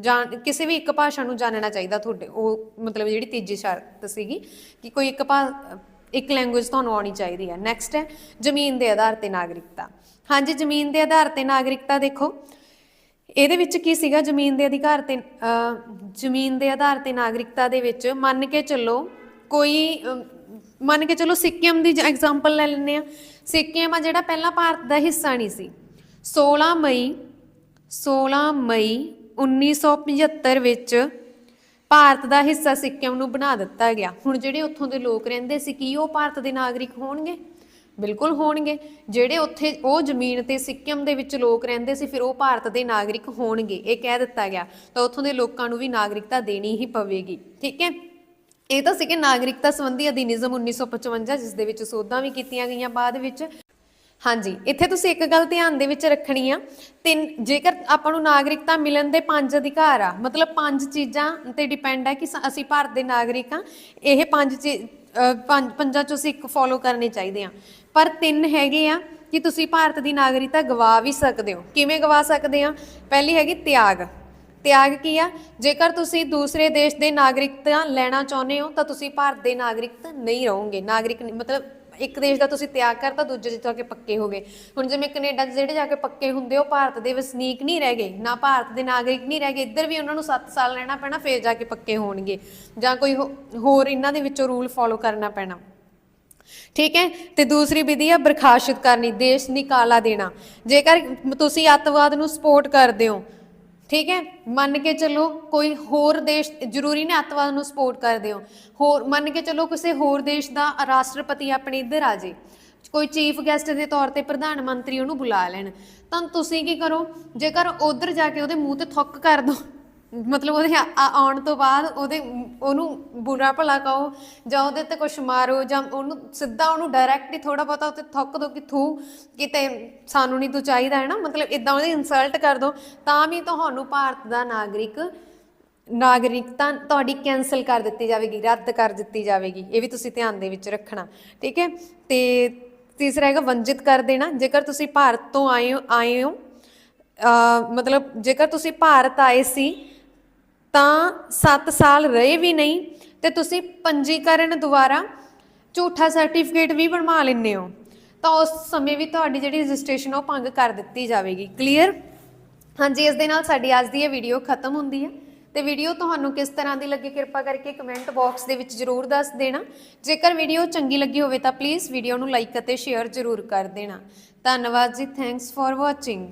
ਜਾਣ ਕਿਸੇ ਵੀ ਇੱਕ ਭਾਸ਼ਾ ਨੂੰ ਜਾਣਨਾ ਚਾਹੀਦਾ ਤੁਹਾਡੇ, ਉਹ ਮਤਲਬ ਜਿਹੜੀ ਤੀਜੀ ਸ਼ਰਤ ਸੀਗੀ ਕਿ ਕੋਈ ਇੱਕ ਭਾ, ਇੱਕ ਲੈਂਗੁਏਜ ਤੁਹਾਨੂੰ ਆਉਣੀ ਚਾਹੀਦੀ ਹੈ। ਨੈਕਸਟ ਹੈ, ਜ਼ਮੀਨ ਦੇ ਆਧਾਰ ਤੇ ਨਾਗਰਿਕਤਾ। ਹਾਂਜੀ, ਜ਼ਮੀਨ ਦੇ ਆਧਾਰ ਤੇ ਨਾਗਰਿਕਤਾ ਦੇਖੋ। ਇਹਦੇ ਵਿੱਚ ਕੀ ਸੀਗਾ? ਜ਼ਮੀਨ ਦੇ ਅਧਿਕਾਰ ਤੇ ਜ਼ਮੀਨ ਦੇ ਆਧਾਰ ਤੇ ਨਾਗਰਿਕਤਾ ਦੇ ਵਿੱਚ ਮੰਨ ਕੇ ਚੱਲੋ ਕੋਈ ਮੰਨ ਕੇ ਚੱਲੋ ਸਿੱਕਮ ਦੀ ਐਗਜ਼ਾਮਪਲ ਲੈ ਲੈਂਦੇ ਆ ਸਿੱਕਮ ਆ ਜਿਹੜਾ ਪਹਿਲਾਂ ਭਾਰਤ ਦਾ ਹਿੱਸਾ ਨਹੀਂ ਸੀ। 16 ਮਈ 16 ਮਈ 1975 ਵਿੱਚ ਭਾਰਤ ਦਾ ਹਿੱਸਾ ਸਿੱਕਮ ਨੂੰ ਬਣਾ ਦਿੱਤਾ ਗਿਆ। ਹੁਣ ਜਿਹੜੇ ਉੱਥੋਂ ਦੇ ਲੋਕ ਰਹਿੰਦੇ ਸੀ, ਕੀ ਉਹ ਭਾਰਤ ਦੇ ਨਾਗਰਿਕ ਹੋਣਗੇ? ਬਿਲਕੁਲ ਹੋਣਗੇ। ਜਿਹੜੇ ਉੱਥੇ ਉਹ ਜ਼ਮੀਨ ਤੇ ਸਿੱਕਿਮ ਦੇ ਵਿੱਚ ਲੋਕ ਰਹਿੰਦੇ ਸੀ, ਫਿਰ ਉਹ ਭਾਰਤ ਦੇ ਨਾਗਰਿਕ ਹੋਣਗੇ, ਇਹ ਕਹਿ ਦਿੱਤਾ ਗਿਆ। ਤਾਂ ਉੱਥੋਂ ਦੇ ਲੋਕਾਂ ਨੂੰ ਵੀ ਨਾਗਰਿਕਤਾ ਦੇਣੀ ਹੀ ਪਵੇਗੀ, ਠੀਕ ਹੈ? ਇਹ ਤਾਂ ਸੀ ਨਾਗਰਿਕਤਾ ਸੰਬੰਧੀ ਅਧਿਨਿਯਮ 1955 ਜਿਸ ਦੇ ਵਿੱਚ ਸੋਧਾਂ ਵੀ ਕੀਤੀਆਂ ਗਈਆਂ ਬਾਅਦ ਵਿੱਚ। ਹਾਂਜੀ, ਇੱਥੇ ਤੁਸੀਂ ਇੱਕ ਗੱਲ ਧਿਆਨ ਦੇ ਵਿੱਚ ਰੱਖਣੀ ਆ, ਤਿੰਨ, ਜੇਕਰ ਆਪਾਂ ਨੂੰ ਨਾਗਰਿਕਤਾ ਮਿਲਣ ਦੇ ਪੰਜ ਅਧਿਕਾਰ ਆ, ਮਤਲਬ ਪੰਜ ਚੀਜ਼ਾਂ ਤੇ ਡਿਪੈਂਡ ਆ ਕਿ ਅਸੀਂ ਭਾਰਤ ਦੇ ਨਾਗਰਿਕ ਆ, ਇਹ ਪੰਜ ਚੀ- ਪੰਜ ਪੰਜਾਂ ਚੋਂ ਅਸੀਂ ਇੱਕ ਫੋਲੋ ਕਰਨੇ ਚਾਹੀਦੇ ਆ ਪਰ ਤਿੰਨ ਹੈਗੇ ਆ ਕਿ ਤੁਸੀਂ ਭਾਰਤ ਦੀ ਨਾਗਰਿਕਤਾ ਗਵਾ ਵੀ ਸਕਦੇ ਹੋ। ਕਿਵੇਂ ਗਵਾ ਸਕਦੇ ਆ ਪਹਿਲੀ ਹੈਗੀ ਤਿਆਗ। ਤਿਆਗ ਕੀ ਆ? ਜੇਕਰ ਤੁਸੀਂ ਦੂਸਰੇ ਦੇਸ਼ ਦੇ ਨਾਗਰਿਕਤਾ ਲੈਣਾ ਚਾਹੁੰਦੇ ਹੋ, ਤਾਂ ਤੁਸੀਂ ਭਾਰਤ ਦੇ ਨਾਗਰਿਕ ਨਹੀਂ ਰਹੋਗੇ। ਨਾਗਰਿਕ ਮਤਲਬ ਇੱਕ ਦੇਸ਼ ਦਾ ਤੁਸੀਂ ਤਿਆਗ ਕਰਤਾ ਦੂਜੇ ਚ ਜਾ ਕੇ ਪੱਕੇ ਹੋ ਗਏ। ਹੁਣ ਜਿਵੇਂ ਕੈਨੇਡਾ 'ਚ ਜਿਹੜੇ ਜਾ ਕੇ ਪੱਕੇ ਹੁੰਦੇ ਉਹ ਭਾਰਤ ਦੇ ਵਸਨੀਕ ਨਹੀਂ ਰਹਿ ਗਏ, ਨਾ ਭਾਰਤ ਦੇ ਨਾਗਰਿਕ ਨਹੀਂ ਰਹਿ ਗਏ। ਇੱਧਰ ਵੀ ਉਹਨਾਂ ਨੂੰ 7 ਸਾਲ ਰਹਿਣਾ ਪੈਣਾ, ਫੇਰ ਜਾ ਕੇ ਪੱਕੇ ਹੋਣਗੇ। ਜਾਂ ਕੋਈ ਹੋ- ਹੋਰ ਇਹਨਾਂ ਦੇ ਵਿੱਚੋਂ ਰੂਲ ਫੋਲੋ ਕਰਨਾ ਪੈਣਾ। ਠੀਕ ਹੈ? ਤੇ ਦੂਸਰੀ ਵਿਧੀ ਹੈ ਬਰਖਾਸਤ ਕਰਨੀ, ਦੇਸ਼ ਨਿਕਾਲਾ ਦੇਣਾ। ਜੇਕਰ ਤੁਸੀਂ ਅੱਤਵਾਦ ਨੂੰ ਸਪੋਰਟ ਕਰਦੇ ਹੋ ਠੀਕ ਹੈ? ਮੰਨ ਕੇ ਚੱਲੋ ਕੋਈ ਹੋਰ ਦੇਸ਼, ਜ਼ਰੂਰੀ ਨੇ ਅੱਤਵਾਦ ਨੂੰ ਸਪੋਰਟ ਕਰਦੇ ਹੋ। ਹੋਰ, ਮੰਨ ਕੇ ਚੱਲੋ ਕਿਸੇ ਹੋਰ ਦੇਸ਼ ਦਾ ਰਾਸ਼ਟਰਪਤੀ ਆਪਣੇ ਇੱਧਰ ਆ ਜੇ। ਕੋਈ ਚੀਫ ਗੈਸਟ ਦੇ ਤੌਰ ਤੇ ਪ੍ਰਧਾਨ ਮੰਤਰੀ ਉਹਨੂੰ ਬੁਲਾ ਲੈਣ। ਤਾਂ ਤੁਸੀਂ ਕੀ ਕਰੋ? ਜੇਕਰ ਉਧਰ ਜਾ ਕੇ ਉਹਦੇ ਮੂੰਹ ਤੇ ਥੁੱਕ ਕਰ ਦੋ ਮਤਲਬ ਉਹਦੇ ਆ- ਆ- ਆਉਣ ਤੋਂ ਬਾਅਦ ਉਹਦੇ ਉਹਨੂੰ ਬੁਰਾ ਭਲਾ ਕਹੋ ਜਾਂ ਉਹਦੇ ਤੇ ਕੁਛ ਮਾਰੋ ਜਾਂ ਉਹਨੂੰ ਸਿੱਧਾ ਉਹਨੂੰ ਡਾਇਰੈਕਟ ਹੀ ਥੋੜਾ ਬਹੁਤਾ ਉੱਤੇ ਥੱਕ ਦੋ ਕਿ ਥੂ ਕਿਤੇ ਸਾਨੂੰ ਨਹੀਂ ਤੂੰ ਚਾਹੀਦਾ ਹੈ ਨਾ। ਮਤਲਬ ਇਦਾਂ ਉਹਦੀ ਇਨਸਲਟ ਕਰ ਦੋ ਤਾਂ ਵੀ ਤੁਹਾਨੂੰ ਭਾਰਤ ਦਾ ਨਾਗਰਿਕ ਨਾਗਰਿਕਤਾ ਤੁਹਾਡੀ ਕੈਨਸਲ ਕਰ ਦਿੱਤੀ ਜਾਵੇਗੀ ਰੱਦ ਕਰ ਦਿੱਤੀ ਜਾਵੇਗੀ। ਇਹ ਵੀ ਤੁਸੀਂ ਧਿਆਨ ਦੇ ਵਿੱਚ ਰੱਖਣਾ ਠੀਕ ਹੈ? ਤੇ ਤੀਸਰਾ ਹੈਗਾ ਵੰਜਿਤ ਕਰ ਦੇਣਾ। ਜੇਕਰ ਤੁਸੀਂ ਭਾਰਤ ਤੋਂ ਆਏ ਹੋ ਆਏ ਹੋ ਅ, ਮਤਲਬ ਜੇਕਰ ਤੁਸੀਂ ਭਾਰਤ ਆਏ ਸੀ ਤਾਂ 7 ਸਾਲ ਰਹੇ ਵੀ ਨਹੀਂ ਤੇ ਤੁਸੀਂ ਪੰਜੀਕਰਨ ਦੁਆਰਾ ਝੂਠਾ ਸਰਟੀਫਿਕੇਟ ਵੀ ਬਣਵਾ ਲੈਂਦੇ ਹੋ। ਤਾਂ ਉਸ ਸਮੇਂ ਵੀ ਤੁਹਾਡੀ ਜਿਹੜੀ ਰਜਿਸਟ੍ਰੇਸ਼ਨ ਉਹ ਭੰਗ ਕਰ ਦਿੱਤੀ ਜਾਵੇਗੀ। ਕਲੀਅਰ ਹਾਂਜੀ, ਇਸ ਦੇ ਨਾਲ ਸਾਡੀ ਅੱਜ ਦੀ ਇਹ ਵੀਡੀਓ ਖਤਮ ਹੁੰਦੀ ਹੈ ਤੇ ਵੀਡੀਓ ਤੁਹਾਨੂੰ ਕਿਸ ਤਰ੍ਹਾਂ ਦੀ ਲੱਗੀ ਕਿਰਪਾ ਕਰਕੇ ਕਮੈਂਟ ਬਾਕਸ ਦੇ ਵਿੱਚ ਜਰੂਰ ਦੱਸ ਦੇਣਾ। ਜੇਕਰ ਵੀਡੀਓ ਚੰਗੀ ਲੱਗੀ ਹੋਵੇ ਤਾਂ ਪਲੀਜ਼ ਵੀਡੀਓ ਨੂੰ ਲਾਈਕ ਅਤੇ ਸ਼ੇਅਰ ਜਰੂਰ ਕਰ ਦੇਣਾ। ਧੰਨਵਾਦ ਜੀ ਥੈਂਕਸ ਫॉर ਵਾਚਿੰਗ